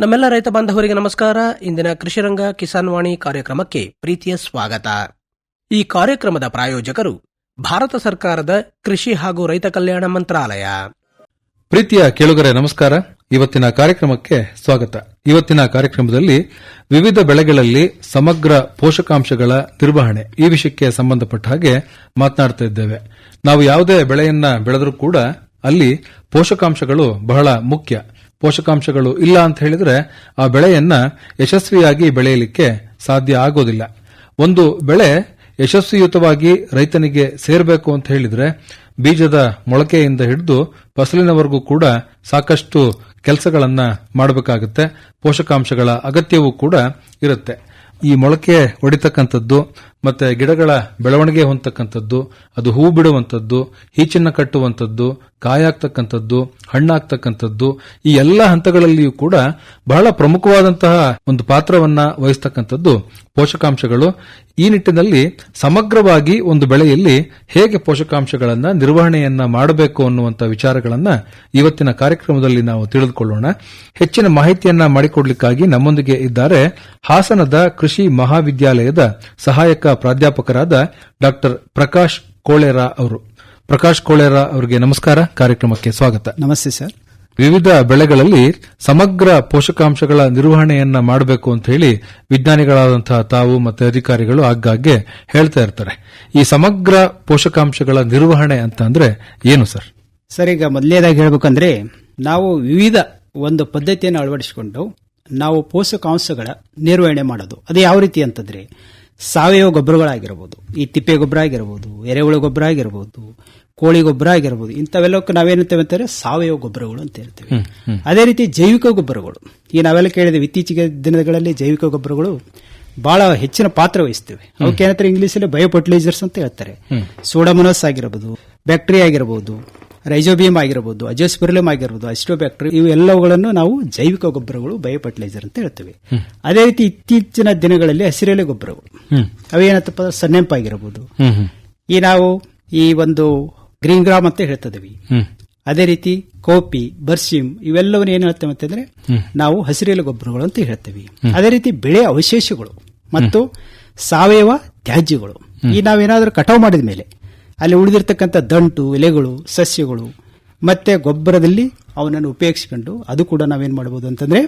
ನಮ್ಮೆಲ್ಲ ರೈತ ಬಾಂಧವರಿಗೆ ನಮಸ್ಕಾರ. ಇಂದಿನ ಕೃಷಿರಂಗ ಕಿಸಾನ್ ವಾಣಿ ಕಾರ್ಯಕ್ರಮಕ್ಕೆ ಪ್ರೀತಿಯ ಸ್ವಾಗತ. ಈ ಕಾರ್ಯಕ್ರಮದ ಪ್ರಾಯೋಜಕರು ಭಾರತ ಸರ್ಕಾರದ ಕೃಷಿ ಹಾಗೂ ರೈತ ಕಲ್ಯಾಣ ಮಂತ್ರಾಲಯ. ಪ್ರೀತಿಯ ಕೇಳುಗರೆ, ನಮಸ್ಕಾರ. ಇವತ್ತಿನ ಕಾರ್ಯಕ್ರಮಕ್ಕೆ ಸ್ವಾಗತ. ಇವತ್ತಿನ ಕಾರ್ಯಕ್ರಮದಲ್ಲಿ ವಿವಿಧ ಬೆಳೆಗಳಲ್ಲಿ ಸಮಗ್ರ ಪೋಷಕಾಂಶಗಳ ನಿರ್ವಹಣೆ ಈ ವಿಷಯಕ್ಕೆ ಸಂಬಂಧಪಟ್ಟ ಹಾಗೆ ಮಾತನಾಡ್ತಾ ಇದ್ದೇವೆ. ನಾವು ಯಾವುದೇ ಬೆಳೆಯನ್ನ ಬೆಳೆದರೂ ಕೂಡ ಅಲ್ಲಿ ಪೋಷಕಾಂಶಗಳು ಬಹಳ ಮುಖ್ಯ. ಪೋಷಕಾಂಶಗಳು ಇಲ್ಲ ಅಂತ ಹೇಳಿದ್ರೆ ಆ ಬೆಳೆಯನ್ನ ಯಶಸ್ವಿಯಾಗಿ ಬೆಳೆಯಲಿಕ್ಕೆ ಸಾಧ್ಯ ಆಗೋದಿಲ್ಲ. ಒಂದು ಬೆಳೆ ಯಶಸ್ವಿಯುತವಾಗಿ ರೈತನಿಗೆ ಸೇರಬೇಕು ಅಂತ ಹೇಳಿದ್ರೆ ಬೀಜದ ಮೊಳಕೆಯಿಂದ ಹಿಡಿದು ಫಸಲಿನವರೆಗೂ ಕೂಡ ಸಾಕಷ್ಟು ಕೆಲಸಗಳನ್ನ ಮಾಡಬೇಕಾಗುತ್ತೆ. ಪೋಷಕಾಂಶಗಳ ಅಗತ್ಯವೂ ಕೂಡ ಇರುತ್ತೆ. ಈ ಮೊಳಕೆ ಹೊಡಿತಕ್ಕಂಥದ್ದು ಮತ್ತೆ ಗಿಡಗಳ ಬೆಳವಣಿಗೆ ಹೊಂದತಕ್ಕಂಥದ್ದು, ಅದು ಹೂ ಬಿಡುವಂಥದ್ದು ಈಚನ್ನ ಕಟ್ಟುವಂಥದ್ದು, ಕಾಯಾಗ್ತಕ್ಕಂಥದ್ದು, ಹಣ್ಣಾಗ್ತಕ್ಕಂಥದ್ದು, ಈ ಎಲ್ಲ ಹಂತಗಳಲ್ಲಿಯೂ ಕೂಡ ಬಹಳ ಪ್ರಮುಖವಾದಂತಹ ಒಂದು ಪಾತ್ರವನ್ನ ವಹಿಸ್ತಕ್ಕಂಥದ್ದು ಪೋಷಕಾಂಶಗಳು. ಈ ನಿಟ್ಟಿನಲ್ಲಿ ಸಮಗ್ರವಾಗಿ ಒಂದು ಬೆಳೆಯಲ್ಲಿ ಹೇಗೆ ಪೋಷಕಾಂಶಗಳನ್ನ ನಿರ್ವಹಣೆಯನ್ನ ಮಾಡಬೇಕು ಅನ್ನುವಂಥ ವಿಚಾರಗಳನ್ನ ಇವತ್ತಿನ ಕಾರ್ಯಕ್ರಮದಲ್ಲಿ ನಾವು ತಿಳಿದುಕೊಳ್ಳೋಣ. ಹೆಚ್ಚಿನ ಮಾಹಿತಿಯನ್ನ ಮಾಡಿಕೊಡ್ಲಿಕ್ಕಾಗಿ ನಮ್ಮೊಂದಿಗೆ ಇದ್ದಾರೆ ಹಾಸನದ ಕೃಷಿ ಮಹಾವಿದ್ಯಾಲಯದ ಸಹಾಯಕ ಪ್ರಾಧ್ಯಾಪಕರಾದ ಡಾಕ್ಟರ್ ಪ್ರಕಾಶ್ ಕೋಳೆರ ಅವರು. ಪ್ರಕಾಶ್ ಕೋಳೆರ ಅವರಿಗೆ ನಮಸ್ಕಾರ. ಕಾರ್ಯಕ್ರಮಕ್ಕೆ ಸ್ವಾಗತ. ನಮಸ್ತೆ ಸರ್. ವಿವಿಧ ಬೆಳೆಗಳಲ್ಲಿ ಸಮಗ್ರ ಪೋಷಕಾಂಶಗಳ ನಿರ್ವಹಣೆಯನ್ನ ಮಾಡಬೇಕು ಅಂತ ಹೇಳಿ ವಿಜ್ಞಾನಿಗಳಾದಂತಹ ತಾವು ಮತ್ತೆ ಅಧಿಕಾರಿಗಳು ಆಗಾಗ್ಗೆ ಹೇಳ್ತಾ ಇರ್ತಾರೆ. ಈ ಸಮಗ್ರ ಪೋಷಕಾಂಶಗಳ ನಿರ್ವಹಣೆ ಅಂತ ಅಂದ್ರೆ ಏನು ಸರ್? ಸರ್ ಈಗ ಮೊದಲನೇದಾಗಿ ಹೇಳ್ಬೇಕಂದ್ರೆ ನಾವು ವಿವಿಧ ಒಂದು ಪದ್ಧತಿಯನ್ನು ಅಳವಡಿಸಿಕೊಂಡು ನಾವು ಪೋಷಕಾಂಶಗಳ ನಿರ್ವಹಣೆ ಮಾಡೋದು. ಅದು ಯಾವ ರೀತಿ ಅಂತಂದ್ರೆ ಸಾವಯವ ಗೊಬ್ಬರಗಳಾಗಿರ್ಬೋದು ಈ ತಿಪ್ಪೆ ಗೊಬ್ಬರ ಆಗಿರ್ಬೋದು ಎರೆಹುಳು ಗೊಬ್ಬರ ಆಗಿರ್ಬೋದು ಕೋಳಿ ಗೊಬ್ಬರ ಆಗಿರ್ಬೋದು ಇಂಥವೆಲ್ಲಕ್ಕೆ ನಾವೇನಂತೇವೆ ಅಂತಾರೆ ಸಾವಯವ ಗೊಬ್ಬರಗಳು ಅಂತ ಹೇಳ್ತೇವೆ. ಅದೇ ರೀತಿ ಜೈವಿಕ ಗೊಬ್ಬರಗಳು. ಈ ನಾವೆಲ್ಲ ಕೇಳಿದ್ವಿ ಇತ್ತೀಚೆಗೆ ದಿನಗಳಲ್ಲಿ ಜೈವಿಕ ಗೊಬ್ಬರಗಳು ಬಹಳ ಹೆಚ್ಚಿನ ಪಾತ್ರ ವಹಿಸ್ತೇವೆ. ಅವಕ್ಕೆ ಏನಂತಾರೆ ಇಂಗ್ಲೀಷಲ್ಲಿ ಬಯೋ ಫರ್ಟಿಲೈಸರ್ಸ್ ಅಂತ ಹೇಳ್ತಾರೆ. ಸೋಡಮನಸ್ ಆಗಿರ್ಬೋದು ಬ್ಯಾಕ್ಟೀರಿಯಾ ಆಗಿರಬಹುದು ರೈಜೋಬಿಯಂ ಆಗಿರಬಹುದು ಅಜೋಸ್ಪಿರಲಮ್ ಆಗಿರಬಹುದು ಅಸ್ಟೋಬ್ಯಾಕ್ಟರಿ ಇವೆಲ್ಲವುಗಳನ್ನು ನಾವು ಜೈವಿಕ ಗೊಬ್ಬರಗಳು ಬಯೋಫರ್ಟಿಲೈಸರ್ ಅಂತ ಹೇಳ್ತೇವೆ. ಅದೇ ರೀತಿ ಇತ್ತೀಚಿನ ದಿನಗಳಲ್ಲಿ ಹಸಿರೆಲೆ ಗೊಬ್ಬರಗಳು ಅವೇನತ್ತಪ್ಪ ಸನ್ನೆಂಪ್ ಆಗಿರಬಹುದು ಈ ನಾವು ಈ ಒಂದು ಗ್ರೀನ್ ಗ್ರಾಮ್ ಅಂತ ಹೇಳ್ತಿದ್ದೀವಿ ಅದೇ ರೀತಿ ಕೋಪಿ ಬರ್ಸಿಮ್ ಇವೆಲ್ಲವನ್ನು ಏನ್ ಹೇಳ್ತೇವೆ ಅಂತಂದ್ರೆ ನಾವು ಹಸಿರೆಲೆ ಗೊಬ್ಬರಗಳು ಅಂತ ಹೇಳ್ತೇವೆ. ಅದೇ ರೀತಿ ಬೆಳೆ ಅವಶೇಷಗಳು ಮತ್ತು ಸಾವಯವ ತ್ಯಾಜ್ಯಗಳು. ಈ ನಾವೇನಾದ್ರೂ ಕಟಾವು ಮಾಡಿದ ಮೇಲೆ ಅಲ್ಲಿ ಉಳಿದಿರ್ತಕ್ಕಂಥ ದಂಟು ಎಲೆಗಳು ಸಸ್ಯಗಳು ಮತ್ತೆ ಗೊಬ್ಬರದಲ್ಲಿ ಅವನನ್ನು ಉಪಯೋಗಿಸಿಕೊಂಡು ಅದು ಕೂಡ ನಾವೇನ್ ಮಾಡಬಹುದು ಅಂತಂದ್ರೆ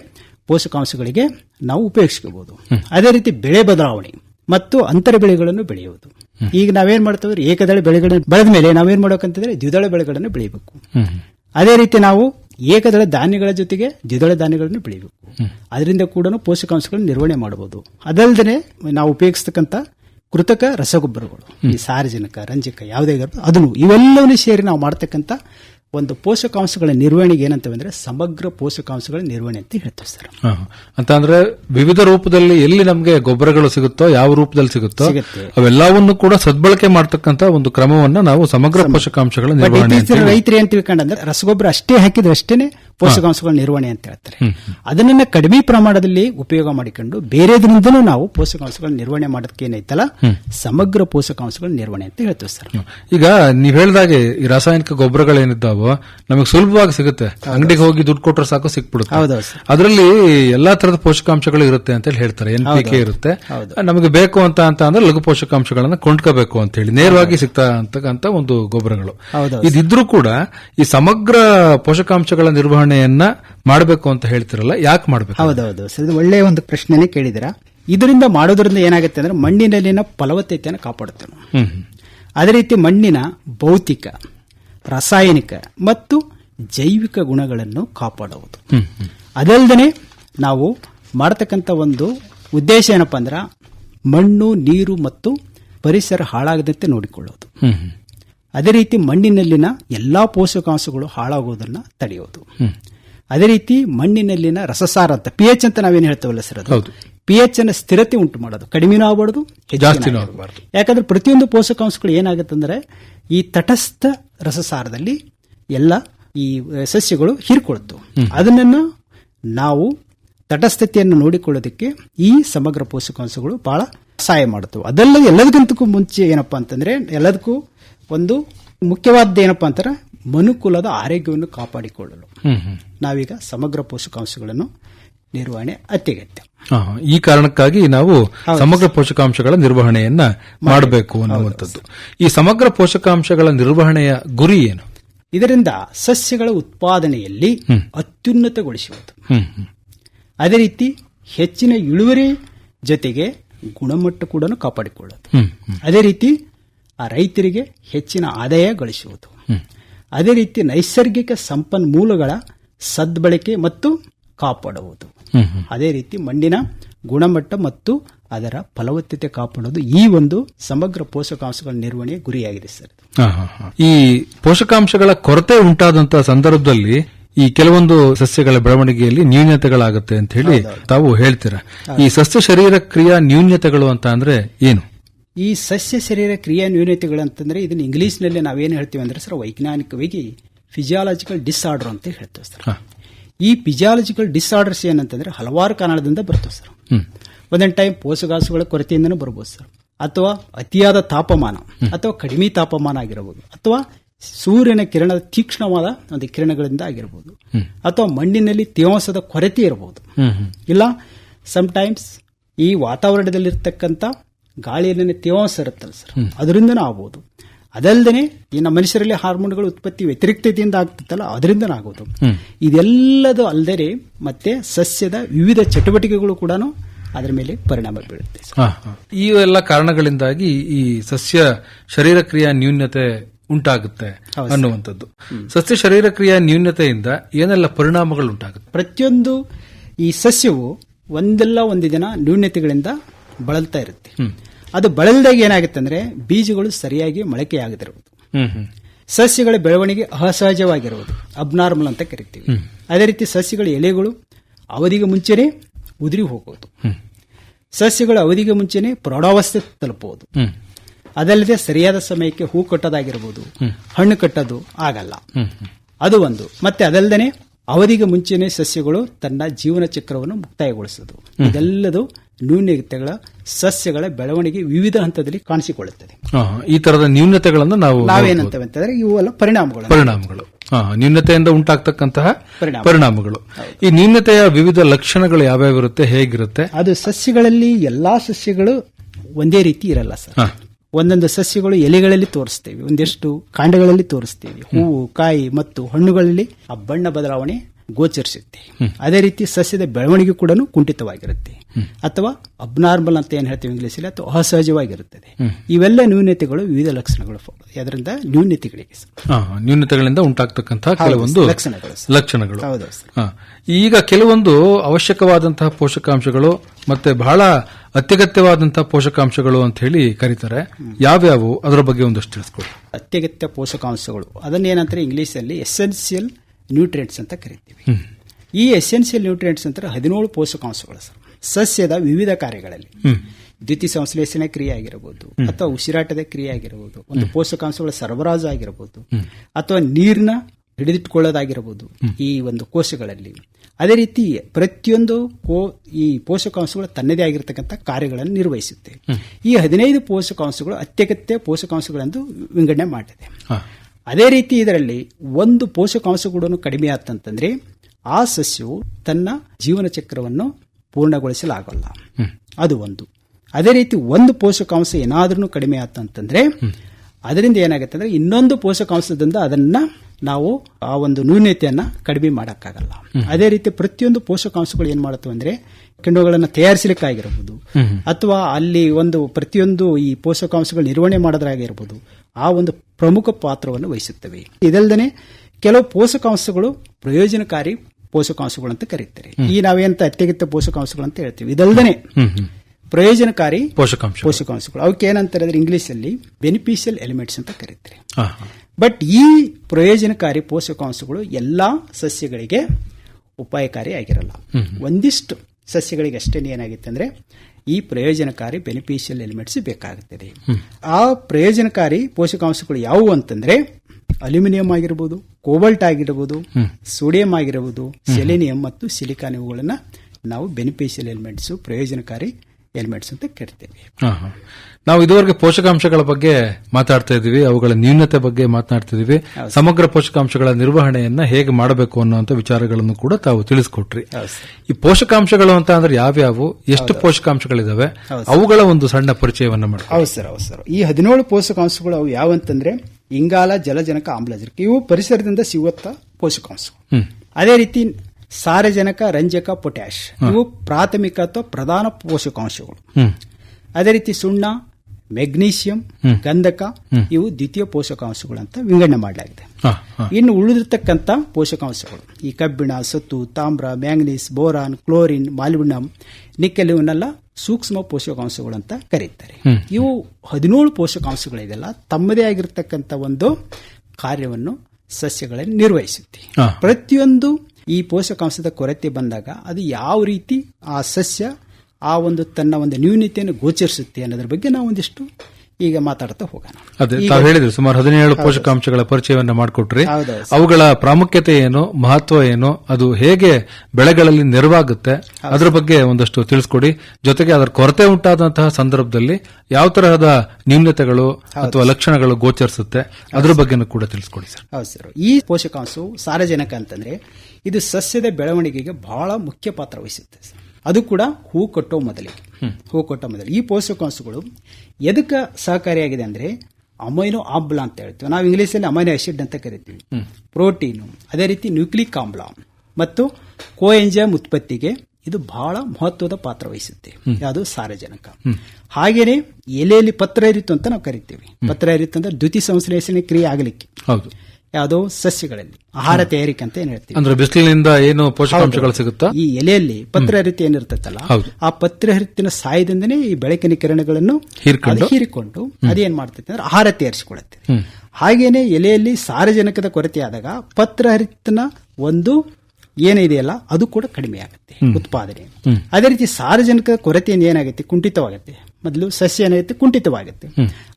ಪೋಷಕಾಂಶಗಳಿಗೆ ನಾವು ಉಪಯೋಗಿಸ್ಕೋಬಹುದು ಅದೇ ರೀತಿ ಬೆಳೆ ಬದಲಾವಣೆ ಮತ್ತು ಅಂತರ ಬೆಳೆಗಳನ್ನು ಬೆಳೆಯುವುದು. ಈಗ ನಾವೇನ್ ಮಾಡ್ತೇವೆ? ಏಕದಳ ಬೆಳೆಗಳನ್ನು ಬೆಳೆದ ಮೇಲೆ ನಾವೇನ್ ಮಾಡಬೇಕಂತಂದ್ರೆ ದ್ವಿದಳ ಬೆಳೆಗಳನ್ನು ಬೆಳೆಯಬೇಕು ಅದೇ ರೀತಿ ನಾವು ಏಕದಳ ಧಾನ್ಯಗಳ ಜೊತೆಗೆ ದ್ವಿದಳ ಧಾನ್ಯಗಳನ್ನು ಬೆಳೆಯಬೇಕು ಅದರಿಂದ ಕೂಡ ಪೋಷಕಾಂಶಗಳನ್ನು ನಿರ್ವಹಣೆ ಮಾಡಬಹುದು ಅದಲ್ಲದೆ ನಾವು ಉಪಯೋಗಿಸ್ತಕ್ಕಂಥ ಕೃತಕ ರಸಗೊಬ್ಬರಗಳು. ಈ ಸಾರಜನಕ ರಂಜಕ ಯಾವುದೇ ಅದನ್ನು ಇವೆಲ್ಲವನ್ನೂ ಸೇರಿ ನಾವು ಮಾಡತಕ್ಕಂಥ ಒಂದು ಪೋಷಕಾಂಶಗಳ ನಿರ್ವಹಣೆಗೆ ಏನಂತೇವೆ ಅಂದ್ರೆ ಸಮಗ್ರ ಪೋಷಕಾಂಶಗಳ ನಿರ್ವಹಣೆ ಅಂತ ಹೇಳ್ತೇವೆ ಸರ್. ಅಂತ ಅಂದ್ರೆ ವಿವಿಧ ರೂಪದಲ್ಲಿ ಎಲ್ಲಿ ನಮಗೆ ಗೊಬ್ಬರಗಳು ಸಿಗುತ್ತೋ ಯಾವ ರೂಪದಲ್ಲಿ ಸಿಗುತ್ತೋ. ಅವೆಲ್ಲವನ್ನು ಕೂಡ ಸದ್ಬಳಕೆ ಮಾಡತಕ್ಕಂತ ಒಂದು ಕ್ರಮವನ್ನ ನಾವು ಸಮಗ್ರ ಪೋಷಕಾಂಶಗಳ ನಿರ್ವಹಣೆ ನಿರ್ವಹಣೆ ಅಂತ ಇತ್ತೀಚಿನ ರೈತರು ಏನ್ ತಿಳ್ಕೊಂಡಂದ್ರೆ ರಸಗೊಬ್ಬರ ಅಷ್ಟೇ ಹಾಕಿದ್ರೆ ಅಷ್ಟೇನೆ ಪೋಷಕಾಂಶಗಳ ನಿರ್ವಹಣೆ ಅಂತ ಹೇಳ್ತಾರೆ. ಅದನ್ನ ಕಡಿಮೆ ಪ್ರಮಾಣದಲ್ಲಿ ಉಪಯೋಗ ಮಾಡಿಕೊಂಡು ಬೇರೆದ್ರಿಂದಲೂ ನಾವು ಪೋಷಕಾಂಶಗಳ ನಿರ್ವಹಣೆ ಮಾಡೋದಕ್ಕೆ ಏನೈತಲ್ಲ ಸಮಗ್ರ ಪೋಷಕಾಂಶಗಳ ನಿರ್ವಹಣೆ ಅಂತ ಹೇಳ್ತೇವೆ ಸರ್. ಈಗ ನೀವ್ ಹೇಳಿದಾಗೆ ಈ ರಾಸಾಯನಿಕ ಗೊಬ್ಬರಗಳೇನಿದ್ದಾವೋ ನಮಗೆ ಸುಲಭವಾಗಿ ಸಿಗುತ್ತೆ. ಅಂಗಡಿಗೆ ಹೋಗಿ ದುಡ್ಡು ಕೊಟ್ಟರೆ ಸಾಕು ಸಿಕ್ಬಿಡುತ್ತೆ. ಅದರಲ್ಲಿ ಎಲ್ಲಾ ತರದ ಪೋಷಕಾಂಶಗಳು ಇರುತ್ತೆ ಅಂತ ಹೇಳಿ ಹೇಳ್ತಾರೆ. ಎನ್ ಪಿ ಕೆ ಇರುತ್ತೆ. ನಮಗೆ ಬೇಕು ಅಂತ ಅಂತ ಅಂದ್ರೆ ಲಘು ಪೋಷಕಾಂಶಗಳನ್ನ ಕೊಂಡ್ಕೋಬೇಕು ಅಂತ ಹೇಳಿ. ನೇರವಾಗಿ ಸಿಗ್ತಾ ಅಂತಕ್ಕಂತ ಒಂದು ಗೊಬ್ಬರಗಳು. ಇದಿದ್ರೂ ಕೂಡ ಈ ಸಮಗ್ರ ಪೋಷಕಾಂಶಗಳ ನಿರ್ವಹಣೆಯನ್ನ ಮಾಡಬೇಕು ಅಂತ ಹೇಳ್ತಿರಲ್ಲ ಯಾಕೆ ಮಾಡಬೇಕು? ಹೌದೌದು ಸರ್. ಇದು ಒಳ್ಳೆಯ ಒಂದು ಪ್ರಶ್ನೆನೇ ಕೇಳಿದಿರಾ ಇದರಿಂದ ಮಾಡೋದ್ರಿಂದ ಏನಾಗುತ್ತೆ ಅಂದ್ರೆ ಮಣ್ಣಿನಲ್ಲಿನ ಫಲವತ್ತತೆಯನ್ನು ಕಾಪಾಡುತ್ತೆ. ಅದೇ ರೀತಿ ಮಣ್ಣಿನ ಭೌತಿಕ ರಾಸಾಯನಿಕ ಮತ್ತು ಜೈವಿಕ ಗುಣಗಳನ್ನು ಕಾಪಾಡುವುದು. ಅದಲ್ಲದೆ ನಾವು ಮಾಡತಕ್ಕಂಥ ಒಂದು ಉದ್ದೇಶ ಏನಪ್ಪ ಅಂದ್ರೆ ಮಣ್ಣು ನೀರು ಮತ್ತು ಪರಿಸರ ಹಾಳಾಗದಂತೆ ನೋಡಿಕೊಳ್ಳೋದು. ಅದೇ ರೀತಿ ಮಣ್ಣಿನಲ್ಲಿನ ಎಲ್ಲಾ ಪೋಷಕಾಂಶಗಳು ಹಾಳಾಗುವುದನ್ನ ತಡೆಯೋದು. ಅದೇ ರೀತಿ ಮಣ್ಣಿನಲ್ಲಿನ ರಸಸಾರ ಅಂತ ಪಿ ಎಚ್ ಅಂತ ನಾವೇನು ಹೇಳ್ತೇವಲ್ಲ ಸರ್ ಅದು. ಪಿ ಎಚ್ ಅನ್ನ ಸ್ಥಿರತೆ ಉಂಟು ಮಾಡೋದು. ಕಡಿಮೆನೂ ಆಗಬಾರ್ದು ಜಾಸ್ತಿನೂ. ಯಾಕಂದ್ರೆ ಪ್ರತಿಯೊಂದು ಪೋಷಕಾಂಶಗಳು ಏನಾಗುತ್ತಂದ್ರೆ ಈ ತಟಸ್ಥ ರಸಸಾರದಲ್ಲಿ ಎಲ್ಲ ಈ ಸಸ್ಯಗಳು ಹೀರ್ಕೊಳ್ತು ಅದನ್ನ ನಾವು ತಟಸ್ಥತೆಯನ್ನು ನೋಡಿಕೊಳ್ಳೋದಕ್ಕೆ ಈ ಸಮಗ್ರ ಪೋಷಕಾಂಶಗಳು ಬಹಳ ಸಹಾಯ ಮಾಡುತ್ತವೆ. ಅದಲ್ಲದೆ ಎಲ್ಲದಕ್ಕಿಂತಕ್ಕೂ ಮುಂಚೆ ಏನಪ್ಪಾ ಅಂತಂದ್ರೆ ಎಲ್ಲದಕ್ಕೂ ಒಂದು ಮುಖ್ಯವಾದ ಏನಪ್ಪಾ ಅಂತಾರೆ ಮನುಕುಲದ ಆರೋಗ್ಯವನ್ನು ಕಾಪಾಡಿಕೊಳ್ಳಲು. ನಾವೀಗ ಸಮಗ್ರ ಪೋಷಕಾಂಶಗಳನ್ನು ನಿರ್ವಹಣೆ ಅತ್ಯಗತ್ಯ. ಈ ಕಾರಣಕ್ಕಾಗಿ ನಾವು ಸಮಗ್ರ ಪೋಷಕಾಂಶಗಳ ನಿರ್ವಹಣೆಯನ್ನ ಮಾಡಬೇಕು. ಅನ್ನುವಂಥದ್ದು. ಈ ಸಮಗ್ರ ಪೋಷಕಾಂಶಗಳ ನಿರ್ವಹಣೆಯ ಗುರಿ ಏನು? ಇದರಿಂದ ಸಸ್ಯಗಳ ಉತ್ಪಾದನೆಯಲ್ಲಿ ಅತ್ಯುನ್ನತಗೊಳಿಸುವುದು. ಅದೇ ರೀತಿ ಹೆಚ್ಚಿನ ಇಳುವರಿ ಜೊತೆಗೆ ಗುಣಮಟ್ಟ ಕೂಡ ಕಾಪಾಡಿಕೊಳ್ಳೋದು ಅದೇ ರೀತಿ ಆ ರೈತರಿಗೆ ಹೆಚ್ಚಿನ ಆದಾಯ ಗಳಿಸುವುದು. ಅದೇ ರೀತಿ ನೈಸರ್ಗಿಕ ಸಂಪನ್ಮೂಲಗಳ ಸದ್ಬಳಕೆ ಮತ್ತು ಕಾಪಾಡುವುದು. ಅದೇ ರೀತಿ ಮಣ್ಣಿನ ಗುಣಮಟ್ಟ ಮತ್ತು ಅದರ ಫಲವತ್ತತೆ ಕಾಪಾಡೋದು ಈ ಒಂದು ಸಮಗ್ರ ಪೋಷಕಾಂಶಗಳ ನಿರ್ವಹಣೆಯ ಗುರಿಯಾಗಿದೆ ಸರ್. ಈ ಪೋಷಕಾಂಶಗಳ ಕೊರತೆ ಉಂಟಾದಂತಹ ಸಂದರ್ಭದಲ್ಲಿ ಈ ಕೆಲವೊಂದು ಸಸ್ಯಗಳ ಬೆಳವಣಿಗೆಯಲ್ಲಿ ನ್ಯೂನ್ಯತೆಗಳಾಗುತ್ತೆ ಅಂತ ಹೇಳಿ ತಾವು ಹೇಳ್ತೀರಾ? ಈ ಸಸ್ಯ ಶರೀರ ಕ್ರಿಯಾ ನ್ಯೂನ್ಯತೆಗಳು ಅಂತ ಅಂದ್ರೆ ಏನು? ಈ ಸಸ್ಯ ಶರೀರ ಕ್ರಿಯಾ ನ್ಯೂನತೆಗಳು ಅಂತಂದ್ರೆ ಇದನ್ನ ಇಂಗ್ಲಿಷ್ನಲ್ಲಿ ನಾವೇನು ಹೇಳ್ತೀವಿ ಅಂದ್ರೆ ಸರ್ ವೈಜ್ಞಾನಿಕವಾಗಿ ಫಿಸಿಯಾಲಜಿಕಲ್ ಡಿಸಾರ್ಡರ್ ಅಂತ ಹೇಳ್ತೇವೆ ಸರ್. ಈ ಫಿಸಿಯಾಲಜಿಕಲ್ ಡಿಸಾರ್ಡರ್ಸ್ ಏನಂತಂದ್ರೆ ಹಲವಾರು ಕಾರಣದಿಂದ ಬರ್ತವೆ ಸರ್. ಒಂದೊಂದು ಟೈಮ್ ಪೋಷಕಾಂಶಗಳ ಕೊರತೆಯಿಂದನೂ ಬರ್ಬೋದು ಸರ್. ಅಥವಾ ಅತಿಯಾದ ತಾಪಮಾನ ಅಥವಾ ಕಡಿಮೆ ತಾಪಮಾನ ಆಗಿರಬಹುದು ಅಥವಾ ಸೂರ್ಯನ ಕಿರಣದ ತೀಕ್ಷ್ಣವಾದ ಒಂದು ಕಿರಣಗಳಿಂದ ಆಗಿರಬಹುದು ಅಥವಾ ಮಣ್ಣಿನಲ್ಲಿ ತೇವಾಂಶದ ಕೊರತೆ ಇರಬಹುದು ಇಲ್ಲ ಸಮ್ ಟೈಮ್ಸ್ ಈ ವಾತಾವರಣದಲ್ಲಿರ್ತಕ್ಕಂಥ ಗಾಳಿಯಲ್ಲಿ ತೇವಾಂಶ ಇರುತ್ತಲ್ಲ ಸರ್? ಅದರಿಂದನೂ ಆಗ್ಬೋದು. ಅದಲ್ಲದೆ ಇನ್ನು ಮನುಷ್ಯರಲ್ಲಿ ಹಾರ್ಮೋನ್ಗಳು ಉತ್ಪತ್ತಿ ವ್ಯತಿರಿಕ್ತತೆಯಿಂದ ಆಗ್ತಿತ್ತಲ್ಲ ಅದರಿಂದನೂ ಆಗೋದು ಇದೆಲ್ಲದು ಅಲ್ಲದೆ ಮತ್ತೆ ಸಸ್ಯದ ವಿವಿಧ ಚಟುವಟಿಕೆಗಳು ಕೂಡ ಅದರ ಮೇಲೆ ಪರಿಣಾಮ ಬೀಳುತ್ತೆ. ಈ ಎಲ್ಲ ಕಾರಣಗಳಿಂದಾಗಿ ಈ ಸಸ್ಯ ಶರೀರ ಕ್ರಿಯಾ ನ್ಯೂನ್ಯತೆ ಉಂಟಾಗುತ್ತೆ ಅನ್ನುವಂಥದ್ದು. ಸಸ್ಯ ಶರೀರ ಕ್ರಿಯಾ ನ್ಯೂನ್ಯತೆಯಿಂದ ಏನೆಲ್ಲ ಪರಿಣಾಮಗಳು ಉಂಟಾಗುತ್ತೆ? ಪ್ರತಿಯೊಂದು ಈ ಸಸ್ಯವು ಒಂದಲ್ಲ ಒಂದು ದಿನ ನ್ಯೂನ್ಯತೆಗಳಿಂದ ಬಳಲ್ತಾ ಇರುತ್ತೆ. ಅದು ಬಳಲ್ದಾಗ ಏನಾಗುತ್ತೆ ಅಂದ್ರೆ ಬೀಜಗಳು ಸರಿಯಾಗಿ ಮೊಳಕೆಯಾಗದಿರುವುದು ಸಸ್ಯಗಳ ಬೆಳವಣಿಗೆ ಅಸಹಜವಾಗಿರುವುದು. ಅಬ್ನಾರ್ಮಲ್ ಅಂತ ಕರಿತೀವಿ. ಅದೇ ರೀತಿ ಸಸ್ಯಗಳ ಎಲೆಗಳು ಅವಧಿಗೆ ಮುಂಚೆನೆ ಉದುರಿ ಹೋಗುವುದು ಸಸ್ಯಗಳ ಅವಧಿಗೆ ಮುಂಚೆನೆ ಪ್ರೌಢಾವಸ್ಥೆ ತಲುಪುವುದು. ಅದಲ್ಲದೆ ಸರಿಯಾದ ಸಮಯಕ್ಕೆ ಹೂ ಕಟ್ಟೋದಾಗಿರ್ಬೋದು ಹಣ್ಣು ಕಟ್ಟೋದು ಆಗಲ್ಲ. ಅದು ಒಂದು. ಮತ್ತೆ ಅದಲ್ಲದೆ ಅವಧಿಗೆ ಮುಂಚೆನೆ ಸಸ್ಯಗಳು ತನ್ನ ಜೀವನ ಚಕ್ರವನ್ನು ಮುಕ್ತಾಯಗೊಳಿಸೋದು ಇದೆಲ್ಲದು ನ್ಯೂನ್ಯತೆಗಳ ಸಸ್ಯಗಳ ಬೆಳವಣಿಗೆ ವಿವಿಧ ಹಂತದಲ್ಲಿ ಕಾಣಿಸಿಕೊಳ್ಳುತ್ತದೆ. ಈ ತರದ ನ್ಯೂನತೆಗಳನ್ನು ನಾವು ನಾವೇನಂತೇವೆ ಅಂತಂದ್ರೆ ಇವೆಲ್ಲ ಪರಿಣಾಮಗಳು. ಪರಿಣಾಮಗಳು ನ್ಯೂನತೆಯಿಂದ ಉಂಟಾಗ್ತಕ್ಕಂತಹ ಪರಿಣಾಮ. ಪರಿಣಾಮಗಳು. ಈ ನ್ಯೂನತೆಯ ವಿವಿಧ ಲಕ್ಷಣಗಳು ಯಾವ್ಯಾವಿರುತ್ತೆ ಹೇಗಿರುತ್ತೆ? ಅದು ಸಸ್ಯಗಳಲ್ಲಿ ಎಲ್ಲಾ ಸಸ್ಯಗಳು ಒಂದೇ ರೀತಿ ಇರಲ್ಲ ಸರ್. ಒಂದೊಂದು ಸಸ್ಯಗಳು ಎಲೆಗಳಲ್ಲಿ ತೋರಿಸ್ತೇವೆ ಒಂದೆಷ್ಟು ಕಾಂಡಗಳಲ್ಲಿ ತೋರಿಸ್ತೇವೆ. ಹೂವು ಕಾಯಿ ಮತ್ತು ಹಣ್ಣುಗಳಲ್ಲಿ ಆ ಬಣ್ಣ ಬದಲಾವಣೆ ಗೋಚರಿಸುತ್ತೆ. ಅದೇ ರೀತಿ ಸಸ್ಯದ ಬೆಳವಣಿಗೆ ಕೂಡ ಕುಂಠಿತವಾಗಿರುತ್ತೆ. ಅಥವಾ ಅಬ್ನಾರ್ಮಲ್ ಅಂತ ಏನ್ ಹೇಳ್ತೀವಿ ಇಂಗ್ಲೀಷಲ್ಲಿ? ಅಥವಾ ಅಸಹಜವಾಗಿರುತ್ತದೆ. ಇವೆಲ್ಲ ನ್ಯೂನತೆಗಳು ವಿವಿಧ ಲಕ್ಷಣಗಳು ಅದರಿಂದ ನ್ಯೂನತೆಗಳಿಗೆ ನ್ಯೂನತೆಗಳಿಂದ ಉಂಟಾಗ್ತಕ್ಕಂತಹ ಕೆಲವೊಂದು ಲಕ್ಷಣಗಳು ಲಕ್ಷಣಗಳು. ಹೌದು ಈಗ ಕೆಲವೊಂದು ಅವಶ್ಯಕವಾದಂತಹ ಪೋಷಕಾಂಶಗಳು ಮತ್ತೆ ಬಹಳ ಅತ್ಯಗತ್ಯವಾದಂತಹ ಪೋಷಕಾಂಶಗಳು ಅಂತ ಹೇಳಿ ಕರೀತಾರೆ. ಯಾವ್ಯಾವು? ಅದರ ಬಗ್ಗೆ ಒಂದಷ್ಟು ತಿಳಿಸ್ಕೊಡಿ. ಅತ್ಯಗತ್ಯ ಪೋಷಕಾಂಶಗಳು. ಅದನ್ನೇನಂತಾರೆ ಇಂಗ್ಲಿಷಲ್ಲಿ? ಎಸೆನ್ಸಿಯಲ್ ನ್ಯೂಟ್ರಿಯೆಂಟ್ಸ್ ಅಂತ ಕರಿತೀವಿ. ಈ ಎಸೆನ್ಷಿಯಲ್ ನ್ಯೂಟ್ರಿಯೆಂಟ್ಸ್ ಅಂತ ಹದಿನೇಳು ಪೋಷಕಾಂಶಗಳು ಸರ್. ಸಸ್ಯದ ವಿವಿಧ ಕಾರ್ಯಗಳಲ್ಲಿ ದ್ಯುತಿ ಸಂಶ್ಲೇಷಣೆ ಕ್ರಿಯೆ ಆಗಿರಬಹುದು ಅಥವಾ ಉಸಿರಾಟದ ಕ್ರಿಯೆ ಆಗಿರಬಹುದು ಒಂದು ಪೋಷಕಾಂಶಗಳ ಸರಬರಾಜು ಆಗಿರಬಹುದು ಅಥವಾ ನೀರಿನ ಹಿಡಿದಿಟ್ಟುಕೊಳ್ಳೋದಾಗಿರಬಹುದು ಈ ಒಂದು ಕೋಶಗಳಲ್ಲಿ. ಅದೇ ರೀತಿ ಪ್ರತಿಯೊಂದು ಕೋ ಈ ಪೋಷಕಾಂಶಗಳು ತನ್ನದೇ ಆಗಿರತಕ್ಕಂಥ ಕಾರ್ಯಗಳನ್ನು ನಿರ್ವಹಿಸುತ್ತೆ. ಈ ಹದಿನೈದು ಪೋಷಕಾಂಶಗಳು ಅತ್ಯಗತ್ಯ ಪೋಷಕಾಂಶಗಳೆಂದು ವಿಂಗಡಣೆ ಮಾಡಿದೆ. ಅದೇ ರೀತಿ ಇದರಲ್ಲಿ ಒಂದು ಪೋಷಕಾಂಶ ಕೂಡ ಕಡಿಮೆ ಆತಂತಂದ್ರೆ ಆ ಸಸ್ಯವು ತನ್ನ ಜೀವನ ಚಕ್ರವನ್ನು ಪೂರ್ಣಗೊಳಿಸಲಾಗಲ್ಲ. ಅದು ಒಂದು. ಅದೇ ರೀತಿ ಒಂದು ಪೋಷಕಾಂಶ ಏನಾದ್ರೂ ಕಡಿಮೆ ಆತಂತಂದ್ರೆ ಅದರಿಂದ ಏನಾಗುತ್ತೆ ಅಂದ್ರೆ ಇನ್ನೊಂದು ಪೋಷಕಾಂಶದಿಂದ ಅದನ್ನ ನಾವು ಆ ಒಂದು ನ್ಯೂನ್ಯತೆಯನ್ನ ಕಡಿಮೆ ಮಾಡಕ್ಕಾಗಲ್ಲ. ಅದೇ ರೀತಿ ಪ್ರತಿಯೊಂದು ಪೋಷಕಾಂಶಗಳು ಏನ್ ಮಾಡುತ್ತವೆ ಅಂದ್ರೆ ಕಿಣ್ವಗಳನ್ನು ತಯಾರಿಸಲಿಕ್ಕಾಗಿರಬಹುದು ಅಥವಾ ಅಲ್ಲಿ ಒಂದು ಪ್ರತಿಯೊಂದು ಈ ಪೋಷಕಾಂಶಗಳು ನಿರ್ವಹಣೆ ಮಾಡೋದ್ರಾಗಿರ್ಬೋದು. ಆ ಒಂದು ಪ್ರಮುಖ ಪಾತ್ರವನ್ನು ವಹಿಸುತ್ತವೆ. ಇದಲ್ಲದೆ ಕೆಲವು ಪೋಷಕಾಂಶಗಳು ಪ್ರಯೋಜನಕಾರಿ ಪೋಷಕಾಂಶಗಳು ಅಂತ ಕರೀತಾರೆ. ಈ ನಾವೇಂತ ಅತ್ಯಗತ್ಯ ಪೋಷಕಾಂಶಗಳು ಅಂತ ಹೇಳ್ತೀವಿ. ಹ್ಮ್ ಪ್ರಯೋಜನಕಾರಿ ಪೋಷಕಾಂಶ ಪೋಷಕಾಂಶಗಳು. ಅವಕ್ಕೆ ಏನಂತಾರೆ ಅಂದ್ರೆ ಇಂಗ್ಲಿಷ್ ಅಲ್ಲಿ ಬೆನಿಫಿಷಿಯಲ್ ಎಲಿಮೆಂಟ್ಸ್ ಅಂತ ಕರೀತಾರೆ. ಬಟ್ ಈ ಪ್ರಯೋಜನಕಾರಿ ಪೋಷಕಾಂಶಗಳು ಎಲ್ಲಾ ಸಸ್ಯಗಳಿಗೆ ಉಪಾಯಕಾರಿ ಆಗಿರಲ್ಲ. ಒಂದಿಷ್ಟು ಸಸ್ಯಗಳಿಗೆ ಅಷ್ಟೇ ಏನಾಗಿತ್ತು ಅಂದ್ರೆ ಈ ಪ್ರಯೋಜನಕಾರಿ ಬೆನಿಫಿಷಿಯಲ್ ಎಲಿಮೆಂಟ್ಸ್ ಬೇಕಾಗುತ್ತದೆ. ಆ ಪ್ರಯೋಜನಕಾರಿ ಪೋಷಕಾಂಶಗಳು ಯಾವುವು ಅಂತಂದ್ರೆ ಅಲ್ಯೂಮಿನಿಯಂ ಆಗಿರಬಹುದು ಕೋಬಲ್ಟ್ ಆಗಿರಬಹುದು ಸೋಡಿಯಂ ಆಗಿರಬಹುದು ಸೆಲೆನಿಯಂ ಮತ್ತು ಸಿಲಿಕಾನ್ ಇವುಗಳನ್ನ ನಾವು ಬೆನಿಫಿಷಿಯಲ್ ಎಲಿಮೆಂಟ್ಸ್ ಪ್ರಯೋಜನಕಾರಿ ಎಲಿಮೆಂಟ್ಸ್ ಅಂತ ಕರಿತೇವೆ. ನಾವು ಇದುವರೆಗೆ ಪೋಷಕಾಂಶಗಳ ಬಗ್ಗೆ ಮಾತಾಡ್ತಾ ಇದೀವಿ ಅವುಗಳ ನ್ಯೂನತೆ ಬಗ್ಗೆ ಮಾತನಾಡ್ತಾ ಇದೀವಿ ಸಮಗ್ರ ಪೋಷಕಾಂಶಗಳ ನಿರ್ವಹಣೆಯನ್ನ ಹೇಗೆ ಮಾಡಬೇಕು ಅನ್ನುವಂತ ವಿಚಾರಗಳನ್ನು ಕೂಡ ತಾವು ತಿಳಿಸ್ಕೊಟ್ರಿ. ಈ ಪೋಷಕಾಂಶಗಳು ಅಂತ ಅಂದ್ರೆ ಯಾವ್ಯಾವು? ಎಷ್ಟು ಪೋಷಕಾಂಶಗಳಿದಾವೆ? ಅವುಗಳ ಒಂದು ಸಣ್ಣ ಪರಿಚಯವನ್ನ ಮಾಡಿ ಹೌದು ಸರ್ ಹೌದು ಸರ್. ಈ ಹದಿನೇಳು ಪೋಷಕಾಂಶಗಳು ಅವು ಯಾವಂತಂದ್ರೆ ಇಂಗಾಲ ಜಲಜನಕ ಆಮ್ಲಜನಕ ಇವು ಪರಿಸರದಿಂದ ಸಿಗುವಂತ ಪೋಷಕಾಂಶಗಳು. ಅದೇ ರೀತಿ ಸಾರಜನಕ ರಂಜಕ ಪೊಟ್ಯಾಶ್ ಇವು ಪ್ರಾಥಮಿಕ ಅಥವಾ ಪ್ರಧಾನ ಪೋಷಕಾಂಶಗಳು. ಅದೇ ರೀತಿ ಸುಣ್ಣ ಮೆಗ್ನೀಷಿಯಂ ಗಂಧಕ ಇವು ದ್ವಿತೀಯ ಪೋಷಕಾಂಶಗಳು ಅಂತ ವಿಂಗಡಣೆ ಮಾಡಲಾಗಿದೆ. ಇನ್ನು ಉಳಿದಿರ್ತಕ್ಕಂಥ ಪೋಷಕಾಂಶಗಳು ಈ ಕಬ್ಬಿಣ ಸತ್ತು ತಾಮ್ರ manganese boron chlorine molybdenum nickel ಇವನ್ನೆಲ್ಲ ಸೂಕ್ಷ್ಮ ಪೋಷಕಾಂಶಗಳು ಅಂತ ಕರೀತಾರೆ. ಇವು ಹದಿನೇಳು ಪೋಷಕಾಂಶಗಳಿದೆಲ್ಲ ತಮ್ಮದೇ ಆಗಿರ್ತಕ್ಕಂಥ ಒಂದು ಕಾರ್ಯವನ್ನು ಸಸ್ಯಗಳಲ್ಲಿ ನಿರ್ವಹಿಸುತ್ತೆ. ಪ್ರತಿಯೊಂದು ಈ ಪೋಷಕಾಂಶದ ಕೊರತೆ ಬಂದಾಗ ಅದು ಯಾವ ರೀತಿ ಆ ಸಸ್ಯ ಆ ಒಂದು ತನ್ನ ಒಂದು ನ್ಯೂನತೆಯನ್ನು ಗೋಚರಿಸುತ್ತೆ ಅನ್ನೋದ್ರ ಬಗ್ಗೆ ನಾವು ಒಂದಿಷ್ಟು ಈಗ ಮಾತಾಡ್ತಾ ಹೋಗೋಣ. ಅದೇ ತಾವು ಹೇಳಿದ್ರಿ ಸುಮಾರು ಹದಿನೇಳು ಪೋಷಕಾಂಶಗಳ ಪರಿಚಯವನ್ನ ಮಾಡಿಕೊಟ್ರಿ. ಅವುಗಳ ಪ್ರಾಮುಖ್ಯತೆ ಏನು ಮಹತ್ವ ಏನು ಅದು ಹೇಗೆ ಬೆಳೆಗಳಲ್ಲಿ ನೆರವಾಗುತ್ತೆ ಅದರ ಬಗ್ಗೆ ಒಂದಷ್ಟು ತಿಳಿಸ್ಕೊಡಿ. ಜೊತೆಗೆ ಅದರ ಕೊರತೆ ಉಂಟಾದಂತಹ ಸಂದರ್ಭದಲ್ಲಿ ಯಾವ ತರಹದ ನ್ಯೂನತೆಗಳು ಅಥವಾ ಲಕ್ಷಣಗಳು ಗೋಚರಿಸುತ್ತೆ ಅದರ ಬಗ್ಗೆನೂ ಕೂಡ ತಿಳಿಸ್ಕೊಡಿ ಸರ್. ಹೌದು ಸರ್. ಈ ಪೋಷಕಾಂಶವು ಸಾರಜನಕ ಅಂತಂದ್ರೆ ಇದು ಸಸ್ಯದ ಬೆಳವಣಿಗೆಗೆ ಬಹಳ ಮುಖ್ಯ ಪಾತ್ರ ವಹಿಸುತ್ತೆ ಸರ್. ಅದು ಕೂಡ ಹೂ ಕೊಟ್ಟೋ ಮೊದಲಿಗೆ. ಹೂ ಕಟ್ಟೋ ಮೊದಲು ಈ ಪೋಷಕಾಂಶಗಳು ಎದಕ್ಕೆ ಸಹಕಾರಿಯಾಗಿದೆ ಅಂದ್ರೆ ಅಮೈನೋ ಆಮ್ಲ ಅಂತ ಹೇಳ್ತೀವಿ. ನಾವು ಇಂಗ್ಲಿಷಲ್ಲಿ ಅಮೈನೋ ಆಸಿಡ್ ಅಂತ ಕರಿತೀವಿ. ಪ್ರೋಟೀನು ಅದೇ ರೀತಿ ನ್ಯೂಕ್ಲಿಕ್ ಆಮ್ಲ ಮತ್ತು ಕೋಎಂಜಮ್ ಉತ್ಪತ್ತಿಗೆ ಇದು ಬಹಳ ಮಹತ್ವದ ಪಾತ್ರ ವಹಿಸುತ್ತೆ. ಯಾವುದು ಸಾರಜನಕ. ಹಾಗೇನೆ ಎಲೆಯಲ್ಲಿ ಪತ್ರ ಇರಿತು ಅಂತ ನಾವು ಕರಿತೀವಿ. ಪತ್ರ ಇರಿತು ಅಂದ್ರೆ ದ್ಯುತಿ ಸಂಶ್ಲೇಷಣೆ ಕ್ರಿಯೆ ಆಗಲಿಕ್ಕೆ. ಹೌದು. ಯಾವುದೋ ಸಸ್ಯಗಳಲ್ಲಿ ಆಹಾರ ತಯಾರಿಕೆ ಅಂತ ಏನ್ ಹೇಳ್ತೀವಿ. ಅಂದ್ರೆ ಬಿಸಿಲಿನಿಂದ ಏನು ಪೋಷಕಾಂಶಗಳು ಸಿಗುತ್ತಾ? ಈ ಎಲೆಯಲ್ಲಿ ಪತ್ರಹರಿತ ಏನಿರ್ತೈತಲ್ಲ ಹೌದು. ಆ ಪತ್ರಹರಿತಿನ ಸಾಯದಿಂದನೇ ಈ ಬೆಳಕಿನ ಕಿರಣಗಳನ್ನು ಹೀರಿಕೊಂಡು? ಅದೇನ್ ಮಾಡ್ತೈತೆ ಅಂದ್ರೆ ಆಹಾರ ತಯಾರಿಸಿಕೊಳ್ಳುತ್ತೆ ಹಾಗೇನೆ ಎಲೆಯಲ್ಲಿ ಸಾರಜನಕದ ಕೊರತೆ ಆದಾಗ ಪತ್ರಹರಿತನ ಒಂದು ಏನಿದೆಯಲ್ಲ ಅದು ಕೂಡ ಕಡಿಮೆ ಆಗುತ್ತೆ ಉತ್ಪಾದನೆ. ಅದೇ ರೀತಿ ಸಾರಜನಕದ ಕೊರತೆಯಿಂದ ಏನಾಗುತ್ತೆ? ಕುಂಠಿತವಾಗುತ್ತೆ. ಮೊದಲು ಸಸ್ಯ ಏನಾಗುತ್ತೆ? ಕುಂಠಿತವಾಗುತ್ತೆ.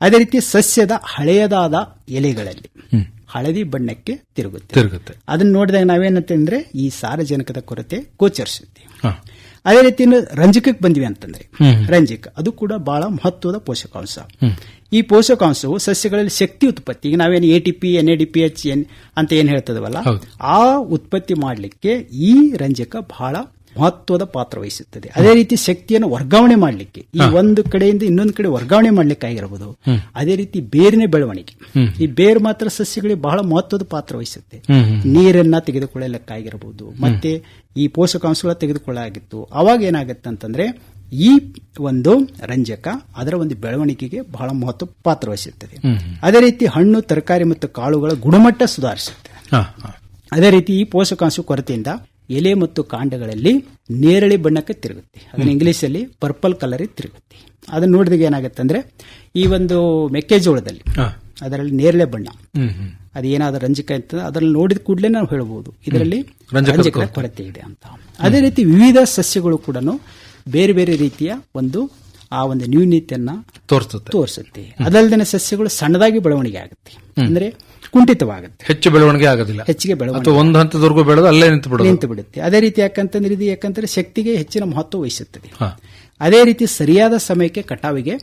ಅದೇ ರೀತಿ ಸಸ್ಯದ ಹಳೆಯದಾದ ಎಲೆಗಳಲ್ಲಿ. ಹಳದಿ ಬಣ್ಣಕ್ಕೆ ತಿರುಗುತ್ತೆ. ತಿರುಗುತ್ತೆ. ಅದನ್ನ ನೋಡಿದಾಗ ನಾವೇನಂತಂದ್ರೆ ಈ ಸಾರಜನಕದ ಕೊರತೆ ಗೋಚರಿಸುತ್ತೆ. ಅದೇ ರೀತಿ ರಂಜಕಕ್ಕೆ ಬಂದ್ವಿ ಅಂತಂದ್ರೆ ರಂಜಕ ಅದು ಕೂಡ ಬಹಳ ಮಹತ್ವದ ಪೋಷಕಾಂಶ. ಈ ಪೋಷಕಾಂಶವು ಸಸ್ಯಗಳಲ್ಲಿ ಶಕ್ತಿ ಉತ್ಪತ್ತಿ ಈಗ ನಾವೇನು A T P N A D P H N ಅಂತ ಏನ್ ಹೇಳ್ತದವಲ್ಲ ಆ ಉತ್ಪತ್ತಿ ಮಾಡಲಿಕ್ಕೆ ಈ ರಂಜಕ ಬಹಳ ಮಹತ್ವದ ಪಾತ್ರ ವಹಿಸುತ್ತದೆ. ಅದೇ ರೀತಿ ಶಕ್ತಿಯನ್ನು ವರ್ಗಾವಣೆ ಮಾಡಲಿಕ್ಕೆ ಈ ಒಂದು ಕಡೆಯಿಂದ ಇನ್ನೊಂದು ಕಡೆ ವರ್ಗಾವಣೆ ಮಾಡ್ಲಿಕ್ಕೆ ಆಗಿರಬಹುದು ಅದೇ ರೀತಿ ಬೇರಿನ ಬೆಳವಣಿಗೆ. ಈ ಬೇರು ಮಾತ್ರ ಸಸ್ಯಗಳಿಗೆ ಬಹಳ ಮಹತ್ವದ ಪಾತ್ರ ವಹಿಸುತ್ತೆ. ನೀರನ್ನ ತೆಗೆದುಕೊಳ್ಳಲಿಕ್ಕಾಗಿರಬಹುದು ಮತ್ತೆ ಈ ಪೋಷಕಾಂಶಗಳ ತೆಗೆದುಕೊಳ್ಳಾಗಿತ್ತು ಅವಾಗ ಏನಾಗುತ್ತೆ ಅಂತಂದ್ರೆ ಈ ಒಂದು ರಂಜಕ ಅದರ ಒಂದು ಬೆಳವಣಿಗೆಗೆ ಬಹಳ ಮಹತ್ವ ಪಾತ್ರ ವಹಿಸುತ್ತದೆ. ಅದೇ ರೀತಿ ಹಣ್ಣು ತರಕಾರಿ ಮತ್ತು ಕಾಳುಗಳ ಗುಣಮಟ್ಟ ಸುಧಾರಿಸುತ್ತೆ. ಅದೇ ರೀತಿ ಈ ಪೋಷಕಾಂಶ ಕೊರತೆಯಿಂದ ಎಲೆ ಮತ್ತು ಕಾಂಡಗಳಲ್ಲಿ ನೇರಳೆ ಬಣ್ಣಕ್ಕೆ ತಿರುಗುತ್ತೆ. ಅದನ್ನ ಇಂಗ್ಲಿಷಲ್ಲಿ ಪರ್ಪಲ್ ಕಲರ್ ತಿರುಗುತ್ತೆ. ಅದನ್ನ ನೋಡಿದಾಗ ಏನಾಗುತ್ತೆ ಅಂದ್ರೆ ಈ ಒಂದು ಮೆಕ್ಕೆಜೋಳದಲ್ಲಿ ಅದರಲ್ಲಿ ನೇರಳೆ ಬಣ್ಣ ಅದೇನಾದ್ರೂ ರಂಜಕ ಅಂತ ಅದರಲ್ಲಿ ನೋಡಿದ ಕೂಡಲೇ ನಾವು ಹೇಳಬಹುದು ಇದರಲ್ಲಿ ರಂಜಕ ರಂಜಕದ ಕೊರತೆ ಇದೆ ಅಂತ. ಅದೇ ರೀತಿ ವಿವಿಧ ಸಸ್ಯಗಳು ಕೂಡ ಬೇರೆ ಬೇರೆ ರೀತಿಯ ಒಂದು ಆ ಒಂದು ನ್ಯೂನ್ಯತೆಯನ್ನ ತೋರಿಸುತ್ತೆ. ತೋರಿಸುತ್ತೆ. ಅದಲ್ಲದೆ ಸಸ್ಯಗಳು ಸಣ್ಣದಾಗಿ ಬೆಳವಣಿಗೆ ಆಗುತ್ತೆ. ಅಂದ್ರೆ ಕುಂಠಿತವಾಗುತ್ತೆ. ಹೆಚ್ಚು ಬೆಳವಣಿಗೆ ಆಗೋದಿಲ್ಲ. ಹೆಚ್ಚಿಗೆ ಬೆಳವಣಿಗೆ ಒಂದು ಹಂತದವರೆಗೂ ಬೆಳೆದು ಅಲ್ಲೇ ನಿಂತು ಬಿಡುತ್ತೆ ನಿಂತು ಬಿಡುತ್ತೆ ಅದೇ ರೀತಿ ಯಾಕಂತಂದ್ರೆ ಇದು ಯಾಕಂದ್ರೆ ಶಕ್ತಿಗೆ ಹೆಚ್ಚಿನ ಮಹತ್ವ ವಹಿಸುತ್ತದೆ. ಅದೇ ರೀತಿ ಸರಿಯಾದ ಸಮಯಕ್ಕೆ ಕಟಾವಿಗೆ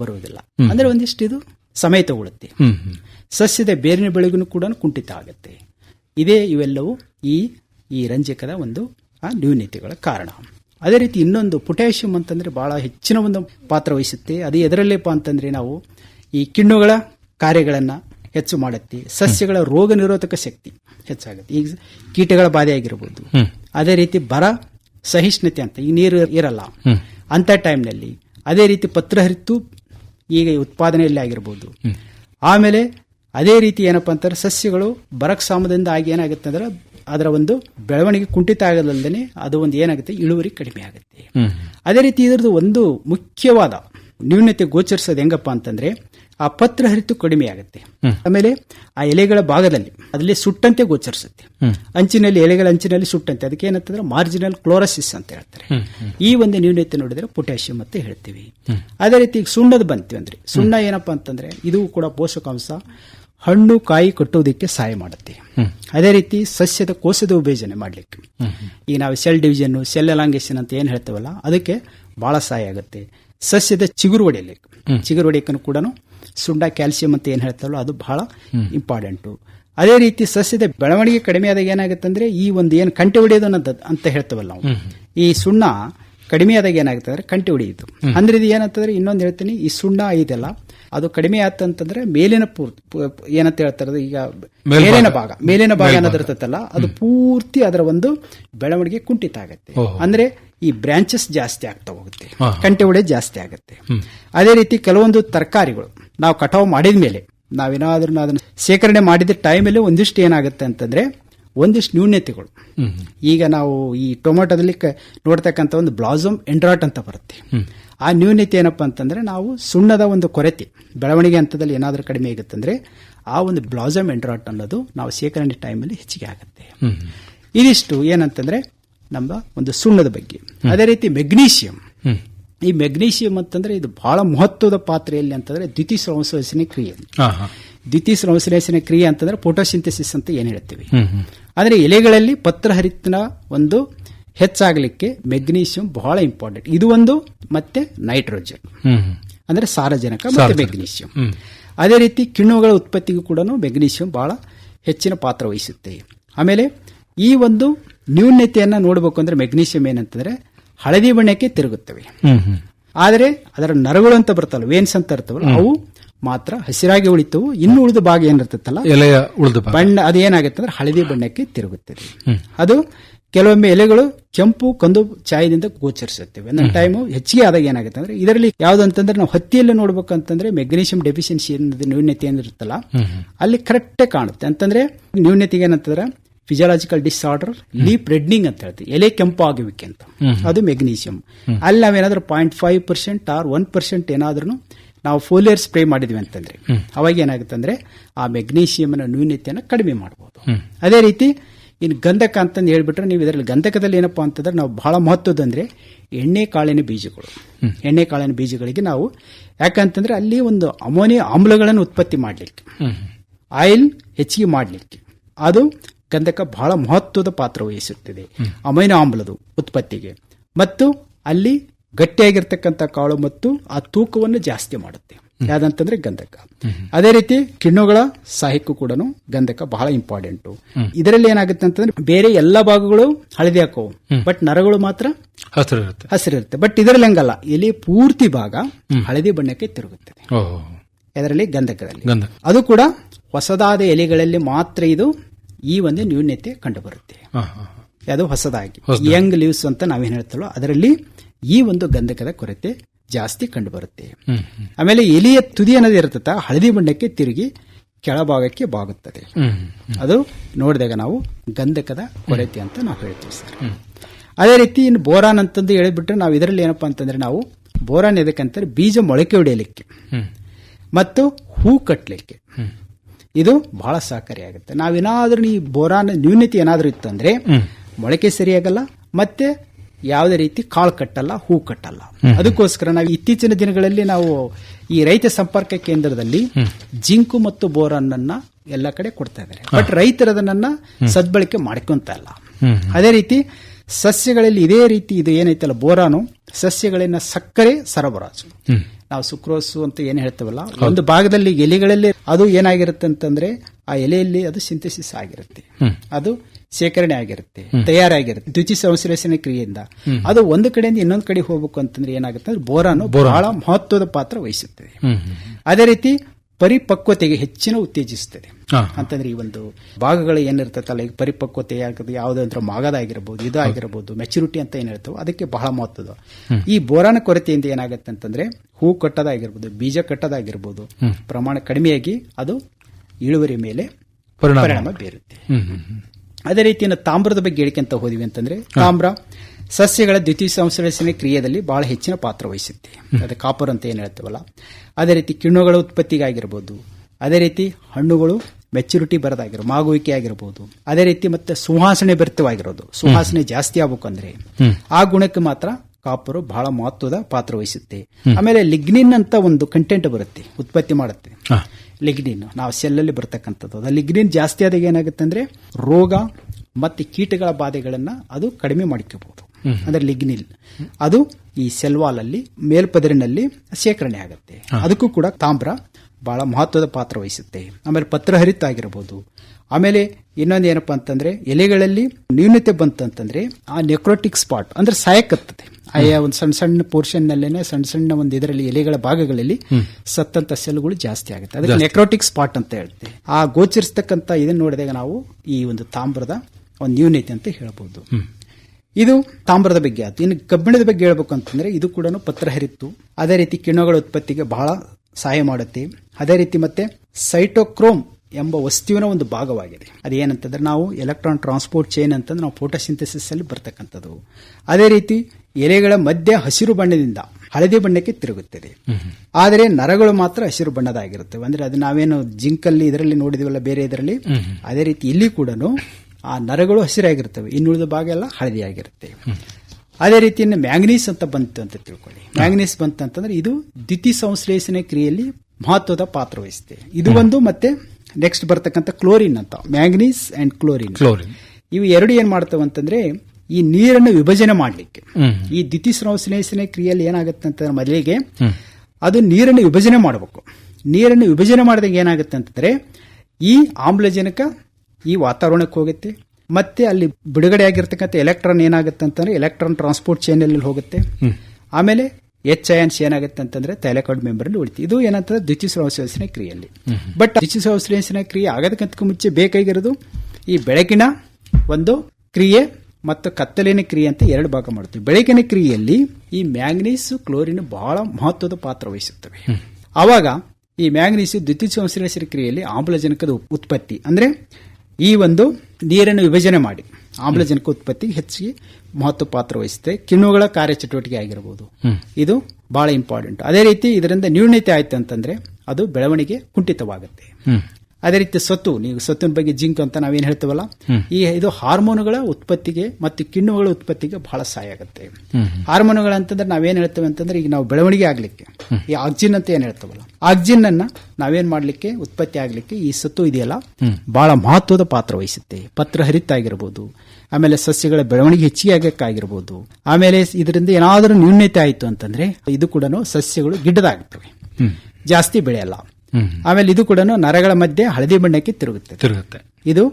ಬರುವುದಿಲ್ಲ. ಅಂದ್ರೆ ಒಂದಿಷ್ಟು ಇದು ಸಮಯ ಹ್ಮ್ ಸಸ್ಯದ ಬೇರಿನ ಬೆಳೆಗೂ ಕೂಡ ಕುಂಠಿತ ಆಗುತ್ತೆ. ಇದೇ ಇವೆಲ್ಲವೂ ಈ ಈ ರಂಜಕದ ಒಂದು ಆ ನ್ಯೂನತೆಗಳ ಕಾರಣ. ಅದೇ ರೀತಿ ಇನ್ನೊಂದು ಪೊಟ್ಯಾಷಿಯಂ ಅಂತಂದ್ರೆ ಬಹಳ ಹೆಚ್ಚಿನ ಒಂದು ಪಾತ್ರ ವಹಿಸುತ್ತೆ. ಅದು ಎದರಲ್ಲೇಪ ಅಂತಂದ್ರೆ ನಾವು ಈ ಕಿಣ್ಣುಗಳ ಕಾರ್ಯಗಳನ್ನ ಹೆಚ್ಚು ಮಾಡುತ್ತೆ. ಸಸ್ಯಗಳ ರೋಗ ನಿರೋಧಕ ಶಕ್ತಿ ಹೆಚ್ಚಾಗುತ್ತೆ. ಈಗ ಕೀಟಗಳ ಬಾಧೆ ಆಗಿರ್ಬೋದು ಅದೇ ರೀತಿ ಬರ ಸಹಿಷ್ಣುತೆ ಅಂತ ಈ ನೀರು ಇರಲ್ಲ. ಅಂತ ಟೈಮ್ನಲ್ಲಿ ಅದೇ ರೀತಿ ಪತ್ರ ಹರಿತು ಈಗ ಉತ್ಪಾದನೆಯಲ್ಲಿ ಆಗಿರ್ಬೋದು. ಆಮೇಲೆ ಅದೇ ರೀತಿ ಏನಪ್ಪಾ ಅಂತಾರೆ ಸಸ್ಯಗಳು ಬರಕ್ ಸಾಮದಿಂದ ಆಗಿ ಏನಾಗುತ್ತೆ ಅಂದ್ರೆ ಅದರ ಒಂದು ಬೆಳವಣಿಗೆ ಕುಂಠಿತ ಆಗದಲ್ಲದೇ ಅದು ಒಂದು ಏನಾಗುತ್ತೆ ಇಳುವರಿ ಕಡಿಮೆ ಆಗುತ್ತೆ. ಅದೇ ರೀತಿ ಇದರದ್ದು ಒಂದು ಮುಖ್ಯವಾದ ನ್ಯೂನತೆ ಗೋಚರಿಸೋದು ಹೆಂಗಪ್ಪ ಅಂತಂದ್ರೆ ಆ ಪತ್ರ ಹರಿತು ಕಡಿಮೆ ಆಗುತ್ತೆ. ಆಮೇಲೆ ಆ ಎಲೆಗಳ ಭಾಗದಲ್ಲಿ ಅದರಲ್ಲಿ ಸುಟ್ಟಂತೆ ಗೋಚರಿಸುತ್ತೆ. ಅಂಚಿನಲ್ಲಿ ಎಲೆಗಳ ಅಂಚಿನಲ್ಲಿ ಸುಟ್ಟಂತೆ. ಅದಕ್ಕೆ ಏನಂತಂದ್ರೆ ಮಾರ್ಜಿನಲ್ ಕ್ಲೋರಸಿಸ್ ಅಂತ ಹೇಳ್ತಾರೆ. ಈ ಒಂದು ನ್ಯೂನತೆ ನೋಡಿದ್ರೆ ಪೊಟ್ಯಾಷಿಯಂ ಅಂತ ಹೇಳ್ತೀವಿ. ಅದೇ ರೀತಿ ಈಗ ಸುಣ್ಣದ ಬಂತೀವಿ ಅಂದ್ರೆ ಸುಣ್ಣ ಏನಪ್ಪಾ ಅಂತಂದ್ರೆ ಇದು ಕೂಡ ಪೋಷಕಾಂಶ ಹಣ್ಣು ಕಾಯಿ ಕಟ್ಟುವುದಕ್ಕೆ ಸಹಾಯ ಮಾಡುತ್ತೆ. ಅದೇ ರೀತಿ ಸಸ್ಯದ ಕೋಶದ ವಿಭಜನೆ ಮಾಡಲಿಕ್ಕೆ. ಈಗ ನಾವು ಸೆಲ್ ಡಿವಿಷನ್ ಸೆಲ್ ಅಲಾಂಗೇಶನ್ ಅಂತ ಏನ್ ಹೇಳ್ತೇವಲ್ಲ ಅದಕ್ಕೆ ಬಹಳ ಸಹಾಯ ಆಗುತ್ತೆ. ಸಸ್ಯದ ಚಿಗುರು ಹೊಡೆಯಲಿಕ್ಕೆ. ಚಿಗುರು ಹೊಡೆಯಕ್ಕೂ ಕೂಡ ಸುಂಡ ಕ್ಯಾಲ್ಸಿಯಂ ಅಂತ ಏನ್ ಹೇಳ್ತಾರಲ್ಲ ಅದು ಬಹಳ ಇಂಪಾರ್ಟೆಂಟು. ಅದೇ ರೀತಿ ಸಸ್ಯದ ಬೆಳವಣಿಗೆ ಕಡಿಮೆ ಆದಾಗ ಏನಾಗುತ್ತೆ ಅಂದ್ರೆ ಈ ಒಂದು ಏನು ಕಂಟೆ ಹೊಡೆಯೋದು ಅನ್ನೋದು ಅಂತ ಹೇಳ್ತೇವಲ್ಲ ನಾವು. ಈ ಸುಣ್ಣ ಕಡಿಮೆ ಆದಾಗ ಏನಾಗುತ್ತೆ ಅಂದ್ರೆ ಕಂಟೆ ಹೊಡೆಯಿತು ಅಂದ್ರೆ ಇದು ಏನಂತಂದ್ರೆ ಇನ್ನೊಂದು ಹೇಳ್ತೀನಿ ಈ ಸುಣ್ಣ ಇದೆಲ್ಲ ಅದು ಕಡಿಮೆ ಆತಂತಂದ್ರೆ ಮೇಲಿನ ಪೂರ್ತಿ ಏನಂತ ಹೇಳ್ತಾರೆ ಈಗ ಮೇಲಿನ ಭಾಗ ಮೇಲಿನ ಭಾಗ ಅನ್ನೋದು ಇರ್ತೈತಲ್ಲ ಅದು ಪೂರ್ತಿ ಅದರ ಒಂದು ಬೆಳವಣಿಗೆ ಕುಂಠಿತ ಆಗುತ್ತೆ. ಅಂದ್ರೆ ಈ ಬ್ರಾಂಚಸ್ ಜಾಸ್ತಿ ಆಗ್ತಾ ಹೋಗುತ್ತೆ. ಕಂಟೆ ಹೊಡೆ ಜಾಸ್ತಿ ಆಗುತ್ತೆ. ಅದೇ ರೀತಿ ಕೆಲವೊಂದು ತರಕಾರಿಗಳು ನಾವು ಕಟಾವು ಮಾಡಿದ ಮೇಲೆ ನಾವೇನಾದ್ರೂ ಅದನ್ನ ಶೇಖರಣೆ ಮಾಡಿದ ಟೈಮಲ್ಲಿ ಒಂದಿಷ್ಟು ಏನಾಗುತ್ತೆ ಅಂತಂದ್ರೆ ಒಂದಿಷ್ಟು ನ್ಯೂನ್ಯತೆಗಳು ಈಗ ನಾವು ಈ ಟೊಮೊಟೊದಲ್ಲಿ ನೋಡ್ತಕ್ಕಂಥ ಒಂದು ಬ್ಲಾಸಮ್ ಎಂಡ್ರಾಟ್ ಅಂತ ಬರುತ್ತೆ. ಆ ನ್ಯೂನ್ಯತೆ ಏನಪ್ಪಾ ಅಂತಂದ್ರೆ ನಾವು ಸುಣ್ಣದ ಒಂದು ಕೊರತೆ ಬೆಳವಣಿಗೆ ಹಂತದಲ್ಲಿ ಏನಾದರೂ ಕಡಿಮೆ ಆಗುತ್ತಂದ್ರೆ ಆ ಒಂದು ಬ್ಲಾಸಮ್ ಎಂಡ್ರಾಟ್ ಅನ್ನೋದು ನಾವು ಶೇಖರಣೆ ಟೈಮಲ್ಲಿ ಹೆಚ್ಚಿಗೆ ಆಗುತ್ತೆ. ಇದಿಷ್ಟು ಏನಂತಂದ್ರೆ ನಮ್ಮ ಒಂದು ಸುಣ್ಣದ ಬಗ್ಗೆ. ಅದೇ ರೀತಿ ಮೆಗ್ನೀಷಿಯಂ. ಈ ಮೆಗ್ನೀಷಿಯಂ ಅಂತಂದ್ರೆ ಇದು ಬಹಳ ಮಹತ್ವದ ಪಾತ್ರೆಯಲ್ಲಿ ಅಂತಂದ್ರೆ ದ್ವಿತೀಯ ಸಂಶ್ಲೇಷಣೆ ಕ್ರಿಯೆ. ದ್ವಿತೀಯ ಸಂಶ್ಲೇಷಣೆ ಕ್ರಿಯೆ ಅಂತಂದ್ರೆ ಫೋಟೋಸಿಂಥಸಿಸ್ ಅಂತ ಏನ್ ಹೇಳ್ತೀವಿ. ಆದರೆ ಎಲೆಗಳಲ್ಲಿ ಪತ್ರಹರಿತನ ಒಂದು ಹೆಚ್ಚಾಗಲಿಕ್ಕೆ ಮೆಗ್ನೀಷಿಯಂ ಬಹಳ ಇಂಪಾರ್ಟೆಂಟ್ ಇದು ಒಂದು ಮತ್ತೆ ನೈಟ್ರೋಜನ್ ಅಂದ್ರೆ ಸಾರಜನಕ ಮತ್ತೆ ಮೆಗ್ನೀಷಿಯಂ. ಅದೇ ರೀತಿ ಕಿಣ್ಣುಗಳ ಉತ್ಪತ್ತಿಗೂ ಕೂಡ ಮೆಗ್ನೀಷಿಯಂ ಬಹಳ ಹೆಚ್ಚಿನ ಪಾತ್ರ ವಹಿಸುತ್ತೆ. ಆಮೇಲೆ ಈ ಒಂದು ನ್ಯೂನ್ಯತೆಯನ್ನ ನೋಡಬೇಕು ಅಂದ್ರೆ ಮೆಗ್ನೀಷಿಯಂ ಏನಂತಂದ್ರೆ ಹಳದಿ ಬಣ್ಣಕ್ಕೆ ತಿರುಗುತ್ತವೆ. ಆದರೆ ಅದರ ನರಗಳು ಅಂತ ಬರ್ತಲ್ಲ ವೇನ್ಸ್ ಅಂತ ಇರ್ತವಲ್ಲ ಅವು ಮಾತ್ರ ಹಸಿರಾಗಿ ಉಳಿತವು. ಇನ್ನು ಉಳಿದ ಭಾಗ ಏನಿರ್ತಲ್ಲ ಎಲೆಯ ಉಳಿದ ಬಣ್ಣ ಅದು ಏನಾಗುತ್ತೆ ಅಂದ್ರೆ ಹಳದಿ ಬಣ್ಣಕ್ಕೆ ತಿರುಗುತ್ತದೆ. ಅದು ಕೆಲವೊಮ್ಮೆ ಎಲೆಗಳು ಕೆಂಪು ಕಂದು ಛಾಯದಿಂದ ಗೋಚರಿಸುತ್ತವೆ. ಒಂದೊಂದು ಟೈಮು ಹೆಚ್ಚಿಗೆ ಆದಾಗ ಏನಾಗುತ್ತೆ ಅಂದ್ರೆ ಇದರಲ್ಲಿ ಯಾವ್ದು ಅಂತಂದ್ರೆ ನಾವು ಹತ್ತಿಯಲ್ಲಿ ನೋಡ್ಬೇಕಂತಂದ್ರೆ ಮೆಗ್ನೀಷಿಯಂ ಡೆಫಿಷಿಯನ್ಸಿ ಅನ್ನೋದು ನ್ಯೂನ್ಯತೆ ಏನಿರುತ್ತಲ್ಲ ಅಲ್ಲಿ ಕರೆಕ್ಟೇ ಕಾಣುತ್ತೆ. ಅಂತಂದ್ರೆ ನ್ಯೂನ್ಯತೆಗೆ ಏನಂತಂದ್ರೆ ಫಿಸಿಯಾಲಜಿಕಲ್ ಡಿಸಾರ್ಡರ್ ಲೀಪ್ ರೆಡ್ನಿಂಗ್ ಅಂತ ಹೇಳ್ತೀವಿ. ಎಲೆ ಕೆಂಪು ಆಗುವಿಕೆ ಅಂತ ಅದು ಮೆಗ್ನೀಷಿಯಂ ಅಲ್ಲಿ ನಾವೇನಾದ್ರೂ point five percent or one percent ಏನಾದ್ರೂ ನಾವು ಫೋಲಿಯರ್ ಸ್ಪ್ರೇ ಮಾಡಿದ್ವಿ ಅಂತಂದ್ರೆ ಅವಾಗ ಏನಾಗುತ್ತೆ ಅಂದ್ರೆ ಆ ಮೆಗ್ನೀಷಿಯಂನ ನ್ಯೂನ್ಯತೆಯನ್ನು ಕಡಿಮೆ ಮಾಡಬಹುದು ಅದೇ ರೀತಿ ಇನ್ನು ಗಂಧಕ ಅಂತಂದು ಹೇಳ್ಬಿಟ್ರೆ ನೀವು ಇದರಲ್ಲಿ ಗಂಧಕದಲ್ಲಿ ಏನಪ್ಪಾ ಅಂತಂದ್ರೆ ನಾವು ಬಹಳ ಮಹತ್ವದಂದ್ರೆ ಎಣ್ಣೆ ಕಾಳಿನ ಬೀಜಗಳು. ಎಣ್ಣೆ ಕಾಳಿನ ಬೀಜಗಳಿಗೆ ನಾವು ಯಾಕಂತಂದ್ರೆ ಅಲ್ಲಿ ಒಂದು ಅಮೋನಿಯಾ ಆಮ್ಲಗಳನ್ನು ಉತ್ಪತ್ತಿ ಮಾಡಲಿಕ್ಕೆ. ಆಯಿಲ್ ಹೆಚ್ಚಿಗೆ ಮಾಡಲಿಕ್ಕೆ. ಅದು ಗಂಧಕ ಬಹಳ ಮಹತ್ವದ ಪಾತ್ರ ವಹಿಸುತ್ತದೆ. ಅಮೈನೋ ಆಮ್ಲದ ಉತ್ಪತ್ತಿಗೆ. ಮತ್ತು ಅಲ್ಲಿ ಗಟ್ಟಿಯಾಗಿರ್ತಕ್ಕಂಥ ಕಾಳು ಮತ್ತು ಆ ತೂಕವನ್ನು ಜಾಸ್ತಿ ಮಾಡುತ್ತೆ. ಯಾವ್ದಂತಂದ್ರೆ ಗಂಧಕ. ಅದೇ ರೀತಿ ಕಿಣ್ಣುಗಳ ಸಾಹಿಕ್ಕೂ ಕೂಡ ಗಂಧಕ ಬಹಳ ಇಂಪಾರ್ಟೆಂಟ್. ಇದರಲ್ಲಿ ಏನಾಗುತ್ತೆ ಅಂತಂದ್ರೆ ಬೇರೆ ಎಲ್ಲ ಭಾಗಗಳು ಹಳದಿ ಹಾಕೋ ಬಟ್ ನರಗಳು ಮಾತ್ರ ಹಸಿರಿರುತ್ತೆ. ಹಸಿರಿರುತ್ತೆ. ಬಟ್ ಇದರಲ್ಲಿ ಹಂಗಲ್ಲ. ಎಲೆ ಪೂರ್ತಿ ಭಾಗ ಹಳದಿ ಬಣ್ಣಕ್ಕೆ ತಿರುಗುತ್ತದೆ. ಇದರಲ್ಲಿ ಅದರಲ್ಲಿ ಗಂಧಕದಲ್ಲಿ. ಗಂಧ ಅದು ಕೂಡ ಹೊಸದಾದ ಎಲೆಗಳಲ್ಲಿ ಮಾತ್ರ ಇದು ಈ ಒಂದು ನ್ಯೂನ್ಯತೆ ಕಂಡುಬರುತ್ತೆ. ಅದು ಹೊಸದಾಗಿ. ಯಂಗ್ ಲೀವ್ಸ್ ಅಂತ ನಾವೇನ್ ಹೇಳ್ತೇವೋ ಅದರಲ್ಲಿ ಈ ಒಂದು ಗಂಧಕದ ಕೊರತೆ ಜಾಸ್ತಿ ಕಂಡುಬರುತ್ತೆ. ಆಮೇಲೆ ಎಲೆಯ ತುದಿ ಅನ್ನೋದು ಇರ್ತದ ಹಳದಿ ಬಣ್ಣಕ್ಕೆ ತಿರುಗಿ ಕೆಳಭಾಗಕ್ಕೆ ಬಾಗುತ್ತದೆ. ಅದು ನೋಡಿದಾಗ ನಾವು ಗಂಧಕದ ಕೊರತೆ ಅಂತ ನಾವು ಹೇಳ್ತೀವಿ ಸರ್. ಅದೇ ರೀತಿ ಇನ್ನು ಬೋರಾನ್ ಅಂತಂದು ಹೇಳಿಬಿಟ್ರೆ ನಾವು ಇದರಲ್ಲಿ ಏನಪ್ಪಾ ಅಂತಂದ್ರೆ ನಾವು ಬೋರಾನ್ ಎದಕ್ಕಂತಾರೆ ಬೀಜ ಮೊಳಕೆ ಹೊಡೆಯಲಿಕ್ಕೆ. ಮತ್ತು ಹೂ ಕಟ್ಟಲಿಕ್ಕೆ ಇದು ಬಹಳ ಸಹಕಾರಿಯಾಗುತ್ತೆ ನಾವೇನಾದ್ರೂ ಈ ಬೋರಾನ್ ನ್ಯೂನತೆ ಏನಾದ್ರೂ ಇತ್ತಂದ್ರೆ ಮೊಳಕೆ ಸರಿಯಾಗಲ್ಲ ಮತ್ತೆ ಯಾವುದೇ ರೀತಿ ಕಾಳು ಕಟ್ಟಲ್ಲ ಹೂ ಕಟ್ಟಲ್ಲ. ಅದಕ್ಕೋಸ್ಕರ ನಾವು ಇತ್ತೀಚಿನ ದಿನಗಳಲ್ಲಿ ನಾವು ಈ ರೈತ ಸಂಪರ್ಕ ಕೇಂದ್ರದಲ್ಲಿ ಜಿಂಕು ಮತ್ತು ಬೋರಾನ್ ಅನ್ನ ಎಲ್ಲ ಕಡೆ ಕೊಡ್ತಾ ಇದ್ದಾರೆ. ಬಟ್ ರೈತರು ಅದನ್ನ ಸದ್ಬಳಕೆ ಮಾಡ್ಕೊಂತ ಇಲ್ಲ. ಅದೇ ರೀತಿ ಸಸ್ಯಗಳಲ್ಲಿ ಇದೇ ರೀತಿ ಇದು ಏನೈತಲ್ಲ ಬೋರಾನು ಸಸ್ಯಗಳನ್ನ ಸಕ್ಕರೆ ಸರಬರಾಜು. ನಾವು ಸುಕ್ರೋಸು ಅಂತ ಏನ್ ಹೇಳ್ತೇವಲ್ಲ ಒಂದು ಭಾಗದಲ್ಲಿ ಎಲೆಗಳಲ್ಲಿ ಅದು ಏನಾಗಿರುತ್ತೆ ಅಂತಂದ್ರೆ ಆ ಎಲೆಯಲ್ಲಿ ಅದು ಸಿಂಥಸಿಸ್ ಆಗಿರುತ್ತೆ. ಅದು ಶೇಖರಣೆ ಆಗಿರುತ್ತೆ ತಯಾರಾಗಿರುತ್ತೆ ದ್ವಿತೀಯ ಸಂಶ್ಲೇಷಣೆ ಕ್ರಿಯೆಯಿಂದ. ಅದು ಒಂದು ಕಡೆಯಿಂದ ಇನ್ನೊಂದು ಕಡೆ ಹೋಗ್ಬೇಕು ಅಂತಂದ್ರೆ ಏನಾಗುತ್ತೆ ಅಂದ್ರೆ ಬೋರಾನು ಬಹಳ ಮಹತ್ವದ ಪಾತ್ರ ವಹಿಸುತ್ತದೆ. ಅದೇ ರೀತಿ ಪರಿಪಕ್ವತೆಗೆ ಹೆಚ್ಚಿನ ಉತ್ತೇಜಿಸುತ್ತದೆ. ಅಂತಂದ್ರೆ ಈ ಒಂದು ಭಾಗಗಳು ಏನಿರ್ತೈತಲ್ಲ ಈಗ ಪರಿಪಕ್ವತೆ ಯಾಕಂದ್ರೆ ಯಾವುದಂದ್ರೆ ಮಾಗದಾಗಿರ್ಬೋದು ಇದು ಆಗಿರಬಹುದು ಮೆಚುರಿಟಿ ಅಂತ ಏನಿರ್ತವೋ ಅದಕ್ಕೆ ಬಹಳ ಮಹತ್ವದ ಈ ಬೋರಾನ ಕೊರತೆಯಿಂದ ಏನಾಗುತ್ತೆ ಅಂತಂದ್ರೆ ಹೂ ಕಟ್ಟೋದಾಗಿರ್ಬೋದು ಬೀಜ ಕಟ್ಟೋದಾಗಿರ್ಬೋದು ಪ್ರಮಾಣ ಕಡಿಮೆಯಾಗಿ ಅದು ಇಳುವರಿ ಮೇಲೆ ಪರಿಣಾಮ. ಬೀರುತ್ತೆ. ಅದೇ ರೀತಿಯನ್ನು ತಾಮ್ರದ ಬಗ್ಗೆ ಹೇಳ್ಕೊಂತ ಹೋದಿವಿ ಅಂತಂದ್ರೆ ತಾಮ್ರ ಸಸ್ಯಗಳ ದ್ವಿತೀಯ ಸಂಶ್ಲೇಷಣೆ ಕ್ರಿಯೆಯಲ್ಲಿ ಬಹಳ ಹೆಚ್ಚಿನ ಪಾತ್ರ ವಹಿಸುತ್ತೆ. ಅದೇ ಕಾಪರ್ ಅಂತ ಏನು ಹೇಳ್ತೇವಲ್ಲ? ಅದೇ ರೀತಿ ಕಿಣ್ಣುಗಳ ಉತ್ಪತ್ತಿಗಾಗಿರ್ಬೋದು. ಅದೇ ರೀತಿ ಹಣ್ಣುಗಳು ಮೆಚುರಿಟಿ ಬರೋದಾಗಿರೋ ಮಾಗುವಿಕೆ ಆಗಿರ್ಬೋದು ಅದೇ ರೀತಿ ಮತ್ತೆ ಸುವಾಸನೆ ಭರಿತವಾಗಿರೋದು ಸುವಾಸನೆ ಜಾಸ್ತಿ ಆಗ್ಬೇಕಂದ್ರೆ ಆ ಗುಣಕ್ಕೆ ಮಾತ್ರ ಕಾಪರು ಬಹಳ ಮಹತ್ವದ ಪಾತ್ರ ವಹಿಸುತ್ತೆ. ಆಮೇಲೆ ಲಿಗ್ನಿನ್ ಅಂತ ಒಂದು ಕಂಟೆಂಟ್ ಬರುತ್ತೆ ಉತ್ಪತ್ತಿ ಮಾಡುತ್ತೆ. ಲಿಗ್ನಿನ್ ನಾವು ಸೆಲ್ಲಲ್ಲಿ ಬರ್ತಕ್ಕಂಥದ್ದು. ಅದ ಲಿಗ್ನಿನ್ ಜಾಸ್ತಿ ಆದಾಗ ಏನಾಗುತ್ತೆ ಅಂದ್ರೆ ರೋಗ ಮತ್ತೆ ಕೀಟಗಳ ಬಾಧೆಗಳನ್ನ ಅದು ಕಡಿಮೆ ಮಾಡಿಕೋಬಹುದು ಅಂದ್ರೆ ಲಿಗ್ನಿಲ್. ಅದು ಈ ಸೆಲ್ವಾಲ್ ಅಲ್ಲಿ ಮೇಲ್ಪದರಿನಲ್ಲಿ ಶೇಖರಣೆ ಆಗುತ್ತೆ. ಅದಕ್ಕೂ ಕೂಡ ತಾಮ್ರ ಬಹಳ ಮಹತ್ವದ ಪಾತ್ರ ವಹಿಸುತ್ತೆ. ಆಮೇಲೆ ಪತ್ರಹರಿತ ಆಗಿರಬಹುದು ಆಮೇಲೆ ಇನ್ನೊಂದು ಏನಪ್ಪಾ ಅಂತಂದ್ರೆ ಎಲೆಗಳಲ್ಲಿ ನ್ಯೂನತೆ ಬಂತಂತಂದ್ರೆ ಆ ನೆಕ್ರೋಟಿಕ್ ಸ್ಪಾಟ್ ಅಂದ್ರೆ ಸಾಯಕತ್ತದೆ. ಆಯಾ ಒಂದು ಸಣ್ಣ ಸಣ್ಣ ಪೋರ್ಷನ್ ನಲ್ಲೇನೆ ಸಣ್ಣ ಸಣ್ಣ ಒಂದು ಇದರಲ್ಲಿ ಎಲೆಗಳ ಭಾಗಗಳಲ್ಲಿ ಸತ್ತಂತ ಸೆಲ್ಗಳು ಜಾಸ್ತಿ ಆಗುತ್ತೆ. ಅದಕ್ಕೆ ನೆಕ್ರೋಟಿಕ್ ಸ್ಪಾಟ್ ಅಂತ ಹೇಳ್ತೀವಿ ಆ ಗೋಚರಿಸ್ತಕ್ಕಂಥ ಇದನ್ನ ನೋಡಿದಾಗ ನಾವು ಈ ಒಂದು ತಾಮ್ರದ ಒಂದು ನ್ಯೂನತೆ ಅಂತ ಹೇಳ್ಬೋದು. ಇದು ತಾಮ್ರದ ಬಗ್ಗೆ ಆಯ್ತು. ಇನ್ನು ಕಬ್ಬಿಣದ ಬಗ್ಗೆ ಹೇಳ್ಬೇಕು ಅಂತಂದ್ರೆ ಇದು ಕೂಡ ಹರಿತು ಅದೇ ರೀತಿ ಕಿಣ್ವಗಳ ಉತ್ಪತ್ತಿಗೆ ಬಹಳ ಸಹಾಯ ಮಾಡುತ್ತೆ. ಅದೇ ರೀತಿ ಮತ್ತೆ ಸೈಟೋಕ್ರೋಮ್ ಎಂಬ ವಸ್ತುವಿನ ಒಂದು ಭಾಗವಾಗಿದೆ. ಅದೇನಂತಂದ್ರೆ ನಾವು ಎಲೆಕ್ಟ್ರಾನ್ ಟ್ರಾನ್ಸ್ಪೋರ್ಟ್ ಚೈನ್ ಅಂತಂದ್ರೆ ನಾವು ಫೋಟೋಸಿಂಥೆಸಿಸ್ ಅಲ್ಲಿ ಬರ್ತಕ್ಕಂಥದ್ದು. ಅದೇ ರೀತಿ ಎಲೆಗಳ ಮಧ್ಯ ಹಸಿರು ಬಣ್ಣದಿಂದ ಹಳದಿ ಬಣ್ಣಕ್ಕೆ ತಿರುಗುತ್ತದೆ. ಆದರೆ ನರಗಳು ಮಾತ್ರ ಹಸಿರು ಬಣ್ಣದಾಗಿರುತ್ತವೆ. ಅಂದ್ರೆ ಅದು ನಾವೇನು ಜಿಂಕಲ್ಲಿ ಇದರಲ್ಲಿ ನೋಡಿದಿವಲ್ಲ ಬೇರೆ ಇದರಲ್ಲಿ? ಅದೇ ರೀತಿ ಇಲ್ಲಿ ಕೂಡ ಆ ನರಗಳು ಹಸಿರಾಗಿರ್ತವೆ. ಇನ್ನುಳಿದ ಭಾಗ ಎಲ್ಲ ಹಳದಿಯಾಗಿರುತ್ತೆ. ಅದೇ ರೀತಿಯನ್ನು ಮ್ಯಾಂಗ್ನೀಸ್ ಅಂತ ಬಂತು ಅಂತ ತಿಳ್ಕೊಳ್ಳಿ. ಮ್ಯಾಂಗನೀಸ್ ಬಂತು ಅಂತಂದ್ರೆ ಇದು ದ್ವಿತಿ ಸಂಶ್ಲೇಷಣೆ ಕ್ರಿಯೆಯಲ್ಲಿ ಮಹತ್ವದ ಪಾತ್ರ ವಹಿಸುತ್ತೆ. ಇದು ಒಂದು ಮತ್ತೆ ನೆಕ್ಸ್ಟ್ ಬರ್ತಕ್ಕಂಥ ಕ್ಲೋರಿನ್ ಅಂತ. Manganese and chlorine. ಕ್ಲೋರಿನ್. ಇವು ಎರಡು ಏನ್ ಮಾಡ್ತವೆ ಅಂತಂದ್ರೆ ಈ ನೀರನ್ನು ವಿಭಜನೆ ಮಾಡಲಿಕ್ಕೆ. ಈ ದ್ವಿತಿ ಸಂಶ್ಲೇಷಣೆ ಕ್ರಿಯೆಯಲ್ಲಿ ಏನಾಗುತ್ತೆ ಅಂತಂದ್ರೆ ಮೊದಲಿಗೆ ಅದು ನೀರನ್ನು ವಿಭಜನೆ ಮಾಡಬೇಕು. ನೀರನ್ನು ವಿಭಜನೆ ಮಾಡಿದಾಗ ಏನಾಗುತ್ತೆ ಅಂತಂದ್ರೆ ಈ ಆಮ್ಲಜನಕ ಈ ವಾತಾವರಣಕ್ಕೆ ಹೋಗುತ್ತೆ. ಮತ್ತೆ ಅಲ್ಲಿ ಬಿಡುಗಡೆ ಆಗಿರ್ತಕ್ಕಂಥ ಎಲೆಕ್ಟ್ರಾನ್ ಏನಾಗುತ್ತೆ ಅಂತಂದ್ರೆ ಎಲೆಕ್ಟ್ರಾನ್ ಟ್ರಾನ್ಸ್ಪೋರ್ಟ್ ಚೈನ್ ಅಲ್ಲಿ ಹೋಗುತ್ತೆ. ಆಮೇಲೆ ಎಚ್ ಐನ್ಸ್ ಏನಾಗುತ್ತೆ ಅಂತಂದ್ರೆ ಥೈಲಕಾಯ್ಡ್ ಮೆಂಬರ್ ಅಲ್ಲಿ ಉಳಿತು ಇದು ಏನಂತಂದ್ರೆ ದ್ವಿತೀಯ ಕ್ರಿಯೆಯಲ್ಲಿ. ಬಟ್ ದ್ವಿತೀಯ ಕ್ರಿಯೆ ಆಗೋದಕ್ಕಂತಕ್ಕೂ ಮುಂಚೆ ಬೇಕಾಗಿರೋದು ಈ ಬೆಳಕಿನ ಒಂದು ಕ್ರಿಯೆ ಮತ್ತು ಕತ್ತಲಿನ ಕ್ರಿಯೆ ಅಂತ ಎರಡು ಭಾಗ ಮಾಡ್ತೀವಿ ಬೆಳಕಿನ ಕ್ರಿಯೆಯಲ್ಲಿ ಈ ಮ್ಯಾಂಗ್ನೀಸ್ ಕ್ಲೋರಿನ್ ಬಹಳ ಮಹತ್ವದ ಪಾತ್ರ ವಹಿಸುತ್ತವೆ. ಆವಾಗ ಈ ಮ್ಯಾಂಗ್ನೀಸ್ ದ್ವಿತೀಯ ಸಂಶ್ಲೇಷಣೆ ಕ್ರಿಯೆಯಲ್ಲಿ ಆಮ್ಲಜನಕದ ಉತ್ಪತ್ತಿ. ಅಂದ್ರೆ ಈ ಒಂದು ನೀರನ್ನು ವಿಭಜನೆ ಮಾಡಿ ಆಮ್ಲಜನಕ ಉತ್ಪತ್ತಿ ಹೆಚ್ಚಿಗೆ ಮಹತ್ವ ಪಾತ್ರ ವಹಿಸುತ್ತೆ. ಕಿಣ್ವಗಳ ಕಾರ್ಯಚಟುವಟಿಕೆ ಆಗಿರಬಹುದು ಇದು ಬಹಳ ಇಂಪಾರ್ಟೆಂಟ್ ಅದೇ ರೀತಿ ಇದರಿಂದ ನ್ಯೂನತೆ ಆಯ್ತು ಅಂತಂದ್ರೆ ಅದು ಬೆಳವಣಿಗೆ ಕುಂಠಿತವಾಗುತ್ತೆ. ಅದೇ ರೀತಿ ಸತ್ತು ನೀವು ಸತ್ತಿನ ಬಗ್ಗೆ ಜಿಂಕ್ ಅಂತ ನಾವೇನು ಹೇಳ್ತೇವಲ್ಲ ಈ ಇದು ಹಾರ್ಮೋನುಗಳ ಉತ್ಪತ್ತಿಗೆ ಮತ್ತು ಕಿಣ್ಣುಗಳ ಉತ್ಪತ್ತಿಗೆ ಬಹಳ ಸಹಾಯ ಆಗುತ್ತೆ. ಹಾರ್ಮೋನುಗಳು ಅಂತಂದ್ರೆ ನಾವೇನ್ ಹೇಳ್ತೇವೆ ಅಂತಂದ್ರೆ ಈಗ ನಾವು ಬೆಳವಣಿಗೆ ಆಗ್ಲಿಕ್ಕೆ ಈ ಆಕ್ಸಿನ್ ಅಂತ ಏನ್ ಹೇಳ್ತೇವಲ್ಲ ಆಕ್ಸಿನ್ ಅನ್ನ ನಾವೇನ್ ಮಾಡ್ಲಿಕ್ಕೆ ಉತ್ಪತ್ತಿ ಆಗ್ಲಿಕ್ಕೆ ಈ ಸತ್ತು ಇದೆಯಲ್ಲ ಬಹಳ ಮಹತ್ವದ ಪಾತ್ರ ವಹಿಸುತ್ತೆ. ಪತ್ರ ಹರಿತಾಗಿರ್ಬೋದು ಆಮೇಲೆ ಸಸ್ಯಗಳ ಬೆಳವಣಿಗೆ ಹೆಚ್ಚಿಗೆ ಆಗಕ್ಕಾಗಿರ್ಬೋದು ಆಮೇಲೆ ಇದರಿಂದ ಏನಾದರೂ ನ್ಯೂನ್ಯತೆ ಆಯಿತು ಅಂತಂದ್ರೆ ಇದು ಕೂಡ ಸಸ್ಯಗಳು ಗಿಡ್ಡದಾಗ್ತವೆ ಜಾಸ್ತಿ ಬೆಳೆಯಲ್ಲ. ಆಮೇಲೆ ಇದು ಕೂಡ ನರಗಳ ಮಧ್ಯೆ ಹಳದಿ ಬಣ್ಣಕ್ಕೆ ತಿರುಗುತ್ತೆ. ತಿರುಗುತ್ತೆ. ಇದು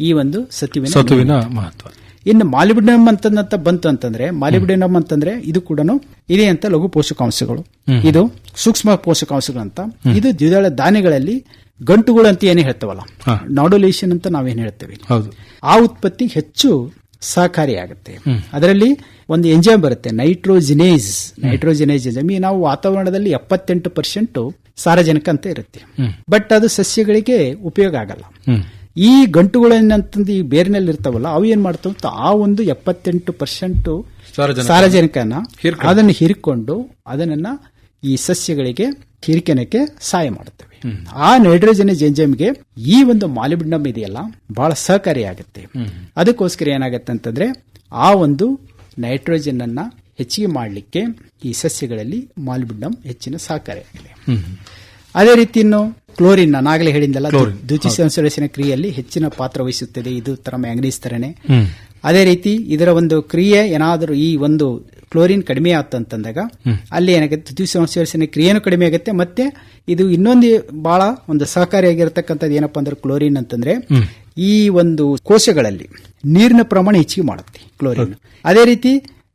ಈ ಒಂದು ಸತುವಿನ ಸತುವಿನ ಮಹತ್ವ. ಇನ್ನು ಮಾಲಿಬ್ಡಿನಮ್ ಅಂತ ಬಂತು ಅಂತಂದ್ರೆ ಮಾಲಿಬ್ಡಿನಮ್ ಅಂತಂದ್ರೆ ಇದು ಕೂಡ ಇದೆ ಅಂತ ಲಘು ಪೋಷಕಾಂಶಗಳು. ಇದು ಸೂಕ್ಷ್ಮ ಪೋಷಕಾಂಶಗಳು ಅಂತ. ಇದು ದ್ವಿದಳ ಧಾನ್ಯಗಳಲ್ಲಿ ಗಂಟುಗಳು ಅಂತ ಏನೇ ಹೇಳ್ತೇವಲ್ಲ? ನಾಡುಲೇಷನ್ ಅಂತ ನಾವೇನ್ ಹೇಳ್ತೇವೆ? ಆ ಉತ್ಪತ್ತಿ ಹೆಚ್ಚು ಸಹಕಾರಿಯಾಗುತ್ತೆ ಅದರಲ್ಲಿ ಒಂದು ಎಂಜೈಮ್ ಬರುತ್ತೆ ನೈಟ್ರೋಜಿನೇಜ್ ನೈಟ್ರೋಜಿನೇಜ್ ಎಂಜೈಮ್ ಈ ನಾವು ವಾತಾವರಣದಲ್ಲಿ ಎಪ್ಪತ್ತೆಂಟು ಪರ್ಸೆಂಟ್ ಸಾರಜನಕ ಅಂತ ಇರುತ್ತೆ ಬಟ್ ಅದು ಸಸ್ಯಗಳಿಗೆ ಉಪಯೋಗ ಆಗಲ್ಲ. ಈ ಗಂಟುಗಳೇನಂತಂದು ಈ ಬೇರಿನಲ್ಲಿ ಇರ್ತಾವಲ್ಲ ಅವು ಏನ್ ಮಾಡ್ತಾವಂತ ಆ ಒಂದು ಎಪ್ಪತ್ತೆಂಟು ಪರ್ಸೆಂಟ್ ಸಾರಜನಕ. ಸಾರಜನಕನ ಅದನ್ನು ಹಿರ್ಕೊಂಡು ಅದನ್ನ ಈ ಸಸ್ಯಗಳಿಗೆ ಹಿರಿಕೆನಕ್ಕೆ ಸಹಾಯ ಮಾಡುತ್ತವೆ. ಆ ನೈಟ್ರೋಜನ್ ಎಂಜೈಮ್ಗೆ ಈ ಒಂದು ಮಾಲಿಬಿಡ್ನಮ್ ಇದೆಯಲ್ಲ ಬಹಳ ಸಹಕಾರಿಯಾಗುತ್ತೆ. ಅದಕ್ಕೋಸ್ಕರ ಏನಾಗುತ್ತೆ ಅಂತಂದ್ರೆ ಆ ಒಂದು ನೈಟ್ರೋಜನ್ ಅನ್ನ ಹೆಚ್ಚಿಗೆ ಮಾಡಲಿಕ್ಕೆ ಈ ಸಸ್ಯಗಳಲ್ಲಿ ಮಾಲ್ಬಿಡಮ್ ಹೆಚ್ಚಿನ ಸಹಕಾರಿಯಾಗಿದೆ ಅದೇ ರೀತಿ ಇನ್ನು ಕ್ಲೋರಿನ್ ನಾನಾಗಲೇ ಹೇಳಿದ್ದಲ್ಲ ದ್ವಿತೀಯ ಸಂಸ್ಲೇಷಣ ಕ್ರಿಯೆಯಲ್ಲಿ ಹೆಚ್ಚಿನ ಪಾತ್ರ ವಹಿಸುತ್ತದೆ. ಇದು ತರ ಮ್ಯಾಂಗನೀಸ್ ತರನೇ ಅದೇ ರೀತಿ ಇದರ ಒಂದು ಕ್ರಿಯೆ ಏನಾದರೂ ಈ ಒಂದು ಕ್ಲೋರಿನ್ ಕಡಿಮೆ ಆತಂತಂದಾಗ ಅಲ್ಲಿ ಏನಾಗುತ್ತೆ ದ್ವಿತೀಯ ಸಂಶ್ಲೇಷಣೆ ಕ್ರಿಯೆನೂ ಕಡಿಮೆ ಆಗುತ್ತೆ. ಮತ್ತೆ ಇದು ಇನ್ನೊಂದು ಬಹಳ ಒಂದು ಸಹಕಾರಿಯಾಗಿರ್ತಕ್ಕಂಥದ್ದು ಏನಪ್ಪಾ ಅಂದ್ರೆ ಕ್ಲೋರಿನ್ ಅಂತಂದ್ರೆ ಈ ಒಂದು ಕೋಶಗಳಲ್ಲಿ ನೀರಿನ ಪ್ರಮಾಣ ಹೆಚ್ಚಿಗೆ ಮಾಡುತ್ತೆ ಕ್ಲೋರಿನ್. ಅದೇ ರೀತಿ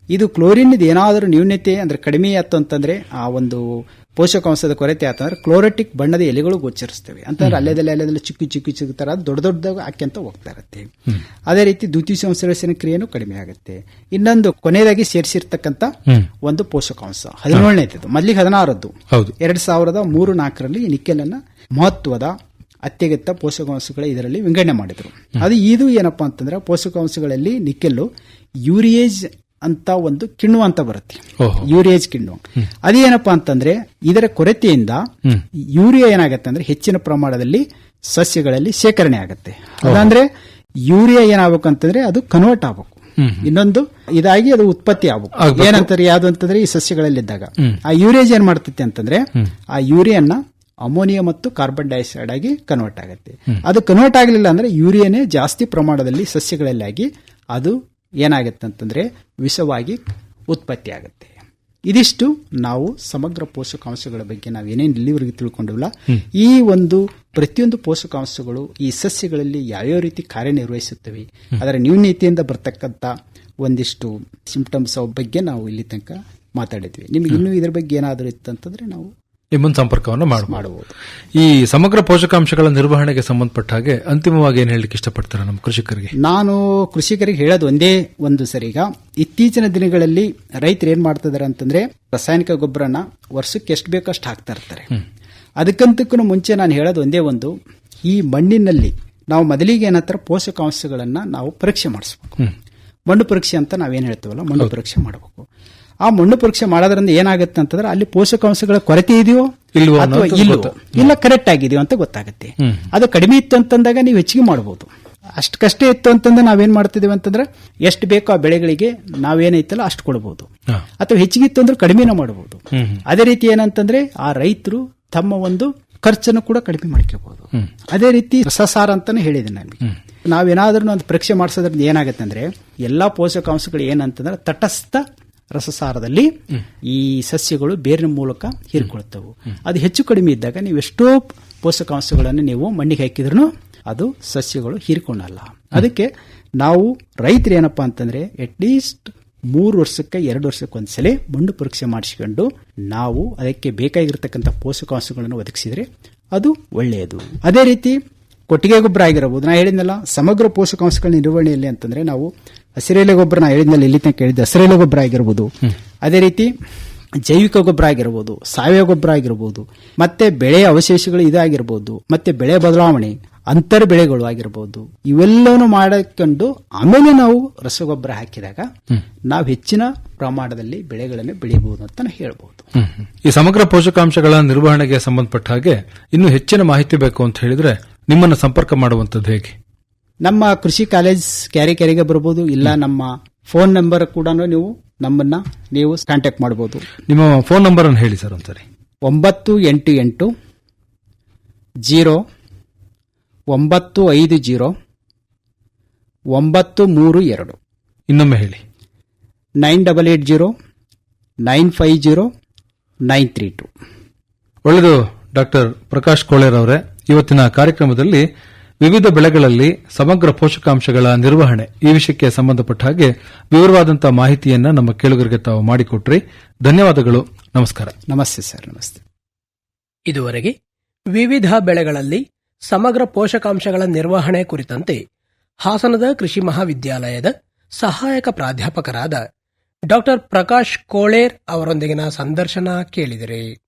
ಇದು ಕ್ಲೋರಿನ್ ಏನಾದರೂ ನ್ಯೂನ್ಯತೆ ಅಂದ್ರೆ ಕಡಿಮೆ ಆಯ್ತು ಅಂತಂದ್ರೆ ಆ ಒಂದು ಪೋಷಕಾಂಶದ ಕೊರತೆ ಆತಂದ್ರೆ ಕ್ಲೋರೆಟಿಕ್ ಬಣ್ಣದ ಎಲೆಗಳು ಗೋಚರಿಸ್ತವೆ. ಅಂತಂದ್ರೆ ಅಲ್ಲೇದಲ್ಲಿ ಅಲ್ಲೇದಲ್ಲಿ ಚಿಕ್ಕ ಚಿಕ್ಕ ಚಿಕ್ಕ ತರ ದೊಡ್ಡ ದೊಡ್ಡದಾಗ ಹಾಕ್ಯಂತ ಹೋಗ್ತಾ ಇರುತ್ತೆ. ಅದೇ ರೀತಿ ದ್ವಿತೀಯ ಸಂಶ್ಲೇಷಣೆ ಕ್ರಿಯೆನೂ ಕಡಿಮೆ ಆಗುತ್ತೆ. ಇನ್ನೊಂದು ಕೊನೆಯದಾಗಿ ಸೇರಿಸಿರ್ತಕ್ಕಂಥ ಒಂದು ಪೋಷಕಾಂಶ ಹದಿನೇಳನೇದು ಮೊದಲಿಗೆ ಹದಿನಾರದ್ದು. ಹೌದು. ಎರಡ್ ಸಾವಿರದ ಮೂರು ನಾಲ್ಕರಲ್ಲಿ ನಿಕ್ಕೆಲ್ ಅನ್ನ ಮಹತ್ವದ ಅತ್ಯಗತ್ಯ ಪೋಷಕಾಂಶಗಳ ಇದರಲ್ಲಿ ವಿಂಗಡಣೆ ಮಾಡಿದ್ರು. ಅದು ಇದು ಏನಪ್ಪಾ ಅಂತಂದ್ರೆ ಪೋಷಕಾಂಶಗಳಲ್ಲಿ ನಿಕ್ಕೆಲ್ಲು ಯೂರಿಯೇಜ್ ಅಂತ ಒಂದು ಕಿಣ್ವ ಅಂತ ಬರುತ್ತೆ. ಯೂರಿಯೇಜ್ ಕಿಣ್ವ. ಅದೇನಪ್ಪಾ ಅಂತಂದ್ರೆ ಇದರ ಕೊರತೆಯಿಂದ ಯೂರಿಯಾ ಏನಾಗತ್ತೆ ಅಂದ್ರೆ ಹೆಚ್ಚಿನ ಪ್ರಮಾಣದಲ್ಲಿ ಸಸ್ಯಗಳಲ್ಲಿ ಶೇಖರಣೆ ಆಗುತ್ತೆ. ಅದಂದ್ರೆ ಯೂರಿಯಾ ಏನಾಗಬೇಕು ಅಂತಂದ್ರೆ ಅದು ಕನ್ವರ್ಟ್ ಆಗ್ಬೇಕು. ಇನ್ನೊಂದು ಇದಾಗಿ ಅದು ಉತ್ಪತ್ತಿ ಆಗಬೇಕು. ಏನಂತಾರೆ ಯಾವ್ದು ಅಂತಂದ್ರೆ ಈ ಸಸ್ಯಗಳಲ್ಲಿದ್ದಾಗ. ಆ ಯೂರಿಯೇಜ್ ಏನ್ ಮಾಡ್ತೈತೆ ಅಂತಂದ್ರೆ ಆ ಯೂರಿಯನ್ನ ಅಮೋನಿಯಾ ಮತ್ತು ಕಾರ್ಬನ್ ಡೈಆಕ್ಸೈಡ್ ಆಗಿ ಕನ್ವರ್ಟ್ ಆಗುತ್ತೆ. ಅದು ಕನ್ವರ್ಟ್ ಆಗಲಿಲ್ಲ ಅಂದ್ರೆ ಯೂರಿಯಾನೇ ಜಾಸ್ತಿ ಪ್ರಮಾಣದಲ್ಲಿ ಸಸ್ಯಗಳಲ್ಲಿ ಆಗಿ ಅದು ಏನಾಗುತ್ತೆ ಅಂತಂದರೆ ವಿಷವಾಗಿ ಉತ್ಪತ್ತಿ ಆಗುತ್ತೆ. ಇದಿಷ್ಟು ನಾವು ಸಮಗ್ರ ಪೋಷಕಾಂಶಗಳ ಬಗ್ಗೆ ನಾವು ಏನೇನು ಇಲ್ಲಿವರೆಗೆ ತಿಳ್ಕೊಂಡಿಲ್ಲ. ಈ ಒಂದು ಪ್ರತಿಯೊಂದು ಪೋಷಕಾಂಶಗಳು ಈ ಸಸ್ಯಗಳಲ್ಲಿ ಯಾವ್ಯಾವ ರೀತಿ ಕಾರ್ಯನಿರ್ವಹಿಸುತ್ತವೆ ಅದರ ನ್ಯೂನ್ಯತೆಯಿಂದ ಬರ್ತಕ್ಕಂಥ ಒಂದಿಷ್ಟು ಸಿಂಪ್ಟಮ್ಸ್ ಬಗ್ಗೆ ನಾವು ಇಲ್ಲಿ ತನಕ ಮಾತಾಡಿದ್ವಿ. ನಿಮ್ಗೆ ಇನ್ನೂ ಇದ್ರ ಬಗ್ಗೆ ಏನಾದರೂ ಇತ್ತಂತಂದ್ರೆ ನಾವು ನಿಮ್ಮನ್ನ ಸಂಪರ್ಕವನ್ನು ಮಾಡಬಹುದು ಈ ಸಮಗ್ರ ಪೋಷಕಾಂಶಗಳ ನಿರ್ವಹಣೆಗೆ ಸಂಬಂಧಪಟ್ಟ ಹಾಗೆ ಅಂತಿಮವಾಗಿ ಏನು ಹೇಳಲಿಕ್ಕೆ ಇಷ್ಟಪಡ್ತಾರೆ ನಮ್ಮ ಕೃಷಿಕರಿಗೆ? ನಾನು ಕೃಷಿಕರಿಗೆ ಹೇಳೋದು ಒಂದೇ ಒಂದು ಸರಿ. ಈಗ ಇತ್ತೀಚಿನ ದಿನಗಳಲ್ಲಿ ರೈತರು ಏನ್ ಮಾಡ್ತಿದ್ದಾರೆ ಅಂತಂದ್ರೆ ರಾಸಾಯನಿಕ ಗೊಬ್ಬರನ ವರ್ಷಕ್ಕೆ ಎಷ್ಟು ಬೇಕೋ ಅಷ್ಟು ಹಾಕ್ತಾ ಇರ್ತಾರೆ. ಅದಕ್ಕಂತಕ್ಕೂ ಮುಂಚೆ ನಾನು ಹೇಳೋದು ಒಂದೇ ಒಂದು. ಈ ಮಣ್ಣಿನಲ್ಲಿ ನಾವು ಮೊದಲಿಗೆ ಏನತ್ರ ಪೋಷಕಾಂಶಗಳನ್ನ ನಾವು ಪರೀಕ್ಷೆ ಮಾಡಿಸ್ಬೇಕು. ಮಣ್ಣು ಪರೀಕ್ಷೆ ಅಂತ ನಾವೇನು ಹೇಳ್ತೀವಲ್ಲ ಮಣ್ಣು ಪರೀಕ್ಷೆ ಮಾಡಬೇಕು. ಆ ಮಣ್ಣು ಪರೀಕ್ಷೆ ಮಾಡೋದ್ರಿಂದ ಏನಾಗುತ್ತೆ ಅಂತಂದ್ರೆ ಅಲ್ಲಿ ಪೋಷಕಾಂಶಗಳ ಕೊರತೆ ಇದೆಯೋ ಇಲ್ವೋ ಅಥವಾ ಇಲ್ಲೋ ಇಲ್ಲ ಕರೆಕ್ಟ್ ಆಗಿದೆಯೋ ಅಂತ ಗೊತ್ತಾಗುತ್ತೆ. ಅದು ಕಡಿಮೆ ಇತ್ತು ಅಂತಂದಾಗ ನೀವು ಹೆಚ್ಚಿಗೆ ಮಾಡಬಹುದು ಅಷ್ಟಕ್ಕಷ್ಟೇ ಇತ್ತು ಅಂತಂದ್ರೆ ನಾವೇನ್ ಮಾಡ್ತಿದೀವಿ ಅಂತಂದ್ರೆ ಎಷ್ಟು ಬೇಕೋ ಆ ಬೆಳೆಗಳಿಗೆ ನಾವೇನೈತಲ್ಲ ಅಷ್ಟು ಕೊಡಬಹುದು. ಅಥವಾ ಹೆಚ್ಚಿಗೆ ಇತ್ತು ಅಂದ್ರೆ ಕಡಿಮೆನೂ ಮಾಡಬಹುದು ಅದೇ ರೀತಿ ಏನಂತಂದ್ರೆ ಆ ರೈತರು ತಮ್ಮ ಒಂದು ಖರ್ಚನ್ನು ಕೂಡ ಕಡಿಮೆ ಮಾಡ್ಕೋಬಹುದು ಅದೇ ರೀತಿ ಸಸಾರ ಅಂತಾನೆ ಹೇಳಿದೆ ನಮಗೆ. ನಾವೇನಾದ್ರೂ ಒಂದು ಪರೀಕ್ಷೆ ಮಾಡಿಸೋದ್ರಿಂದ ಏನಾಗುತ್ತೆ ಅಂದ್ರೆ ಎಲ್ಲಾ ಪೋಷಕಾಂಶಗಳು ಏನಂತಂದ್ರೆ ತಟಸ್ಥ ರಸಸಾರದಲ್ಲಿ ಈ ಸಸ್ಯಗಳು ಬೇರಿನ ಮೂಲಕ ಹೀರಿಕೊಳ್ತವೆ ಅದು ಹೆಚ್ಚು ಕಡಿಮೆ ಇದ್ದಾಗ ನೀವು ಎಷ್ಟೋ ಪೋಷಕಾಂಶಗಳನ್ನು ನೀವು ಮಣ್ಣಿಗೆ ಹಾಕಿದ್ರು ಅದು ಸಸ್ಯಗಳು ಹೀರಿಕೊಳ್ಳಲ್ಲ. ಅದಕ್ಕೆ ನಾವು ರೈತರು ಏನಪ್ಪಾ ಅಂತಂದ್ರೆ ಅಟ್ಲೀಸ್ಟ್ ಮೂರು ವರ್ಷಕ್ಕೆ ಎರಡು ವರ್ಷಕ್ಕೆ ಒಂದ್ಸಲ ಮಣ್ಣು ಪರೀಕ್ಷೆ ಮಾಡಿಸಿಕೊಂಡು ನಾವು ಅದಕ್ಕೆ ಬೇಕಾಗಿರ್ತಕ್ಕಂಥ ಪೋಷಕಾಂಶಗಳನ್ನು ಒದಗಿಸಿದ್ರೆ ಅದು ಒಳ್ಳೆಯದು. ಅದೇ ರೀತಿ ಕೊಟ್ಟಿಗೆ ಗೊಬ್ಬರ ಆಗಿರಬಹುದು ನಾ ಹೇಳಿದ್ನಲ್ಲ ಸಮಗ್ರ ಪೋಷಕಾಂಶಗಳ ನಿರ್ವಹಣೆಯಲ್ಲಿ ಅಂತಂದ್ರೆ ನಾವು ಹಸಿರೆಲೆ ಗೊಬ್ಬರ ನಾ ಹೇಳಿದ್ಮೇಲೆ ಇಲ್ಲಿ ತನಕ ಹೇಳಿದ್ದೆ ಹಸಿರೆಲೆ ಗೊಬ್ಬರ ಆಗಿರ್ಬೋದು. ಅದೇ ರೀತಿ ಜೈವಿಕ ಗೊಬ್ಬರ ಆಗಿರ್ಬೋದು ಸಾವಯವ ಗೊಬ್ಬರ ಆಗಿರ್ಬೋದು ಮತ್ತೆ ಬೆಳೆ ಅವಶೇಷಗಳು ಇದಾಗಿರ್ಬೋದು ಮತ್ತೆ ಬೆಳೆ ಬದಲಾವಣೆ ಅಂತರ್ ಬೆಳೆಗಳು ಆಗಿರ್ಬೋದು ಇವೆಲ್ಲವನ್ನು ಮಾಡಿಕೊಂಡು ಆಮೇಲೆ ನಾವು ರಸಗೊಬ್ಬರ ಹಾಕಿದಾಗ ನಾವು ಹೆಚ್ಚಿನ ಪ್ರಮಾಣದಲ್ಲಿ ಬೆಳೆಗಳನ್ನು ಬೆಳೆಯಬಹುದು ಅಂತ ಹೇಳಬಹುದು. ಈ ಸಮಗ್ರ ಪೋಷಕಾಂಶಗಳ ನಿರ್ವಹಣೆಗೆ ಸಂಬಂಧಪಟ್ಟ ಹಾಗೆ ಇನ್ನು ಹೆಚ್ಚಿನ ಮಾಹಿತಿ ಬೇಕು ಅಂತ ಹೇಳಿದ್ರೆ ನಿಮ್ಮನ್ನು ಸಂಪರ್ಕ ಮಾಡುವಂತದ್ದು ಹೇಗೆ? ನಮ್ಮ ಕೃಷಿ ಕಾಲೇಜ್ ಕ್ಯಾರಿ ಕ್ಯಾರಿಗೆ ಬರ್ಬೋದು ಇಲ್ಲ ನಮ್ಮ ಫೋನ್ ನಂಬರ್ ಕೂಡ ನೀವು ನಮ್ಮನ್ನ ನೀವು ಕಾಂಟ್ಯಾಕ್ಟ್ ಮಾಡಬಹುದು ನಿಮ್ಮ ಫೋನ್ ನಂಬರ್ ಅನ್ನು ಹೇಳಿ ಸರ್ ಒಂದ್ಸರಿ. ಒಂಬತ್ತು ಎಂಟು ಎಂಟು ಜೀರೋ ಒಂಬತ್ತು ಐದು ಜೀರೋ ಒಂಬತ್ತು ಮೂರು ಎರಡು. ಇನ್ನೊಮ್ಮೆ ಹೇಳಿ. Nine double eight zero nine five zero nine three two. ಒಳ್ಳೆಯದು ಡಾಕ್ಟರ್ ಪ್ರಕಾಶ್ ಕೋಳೇರ್ ಅವರೇ ಇವತ್ತಿನ ಕಾರ್ಯಕ್ರಮದಲ್ಲಿ ವಿವಿಧ ಬೆಳೆಗಳಲ್ಲಿ ಸಮಗ್ರ ಪೋಷಕಾಂಶಗಳ ನಿರ್ವಹಣೆ ಈ ವಿಷಯಕ್ಕೆ ಸಂಬಂಧಪಟ್ಟ ಹಾಗೆ ವಿವರವಾದಂತಹ ಮಾಹಿತಿಯನ್ನ ನಮ್ಮ ಕೇಳುಗರಿಗೆ ತಾವು ಮಾಡಿಕೊಟ್ರಿ. ಧನ್ಯವಾದಗಳು. ನಮಸ್ಕಾರ. ನಮಸ್ತೆ ಸರ್ ನಮಸ್ತೆ. ಇದುವರೆಗೆ ವಿವಿಧ ಬೆಳೆಗಳಲ್ಲಿ ಸಮಗ್ರ ಪೋಷಕಾಂಶಗಳ ನಿರ್ವಹಣೆ ಕುರಿತಂತೆ ಹಾಸನದ ಕೃಷಿ ಮಹಾವಿದ್ಯಾಲಯದ ಸಹಾಯಕ ಪ್ರಾಧ್ಯಾಪಕರಾದ ಡಾಕ್ಟರ್ ಪ್ರಕಾಶ್ ಕೋಳೇರ್ ಅವರೊಂದಿಗಿನ ಸಂದರ್ಶನ ಕೇಳಿದಿರಿ.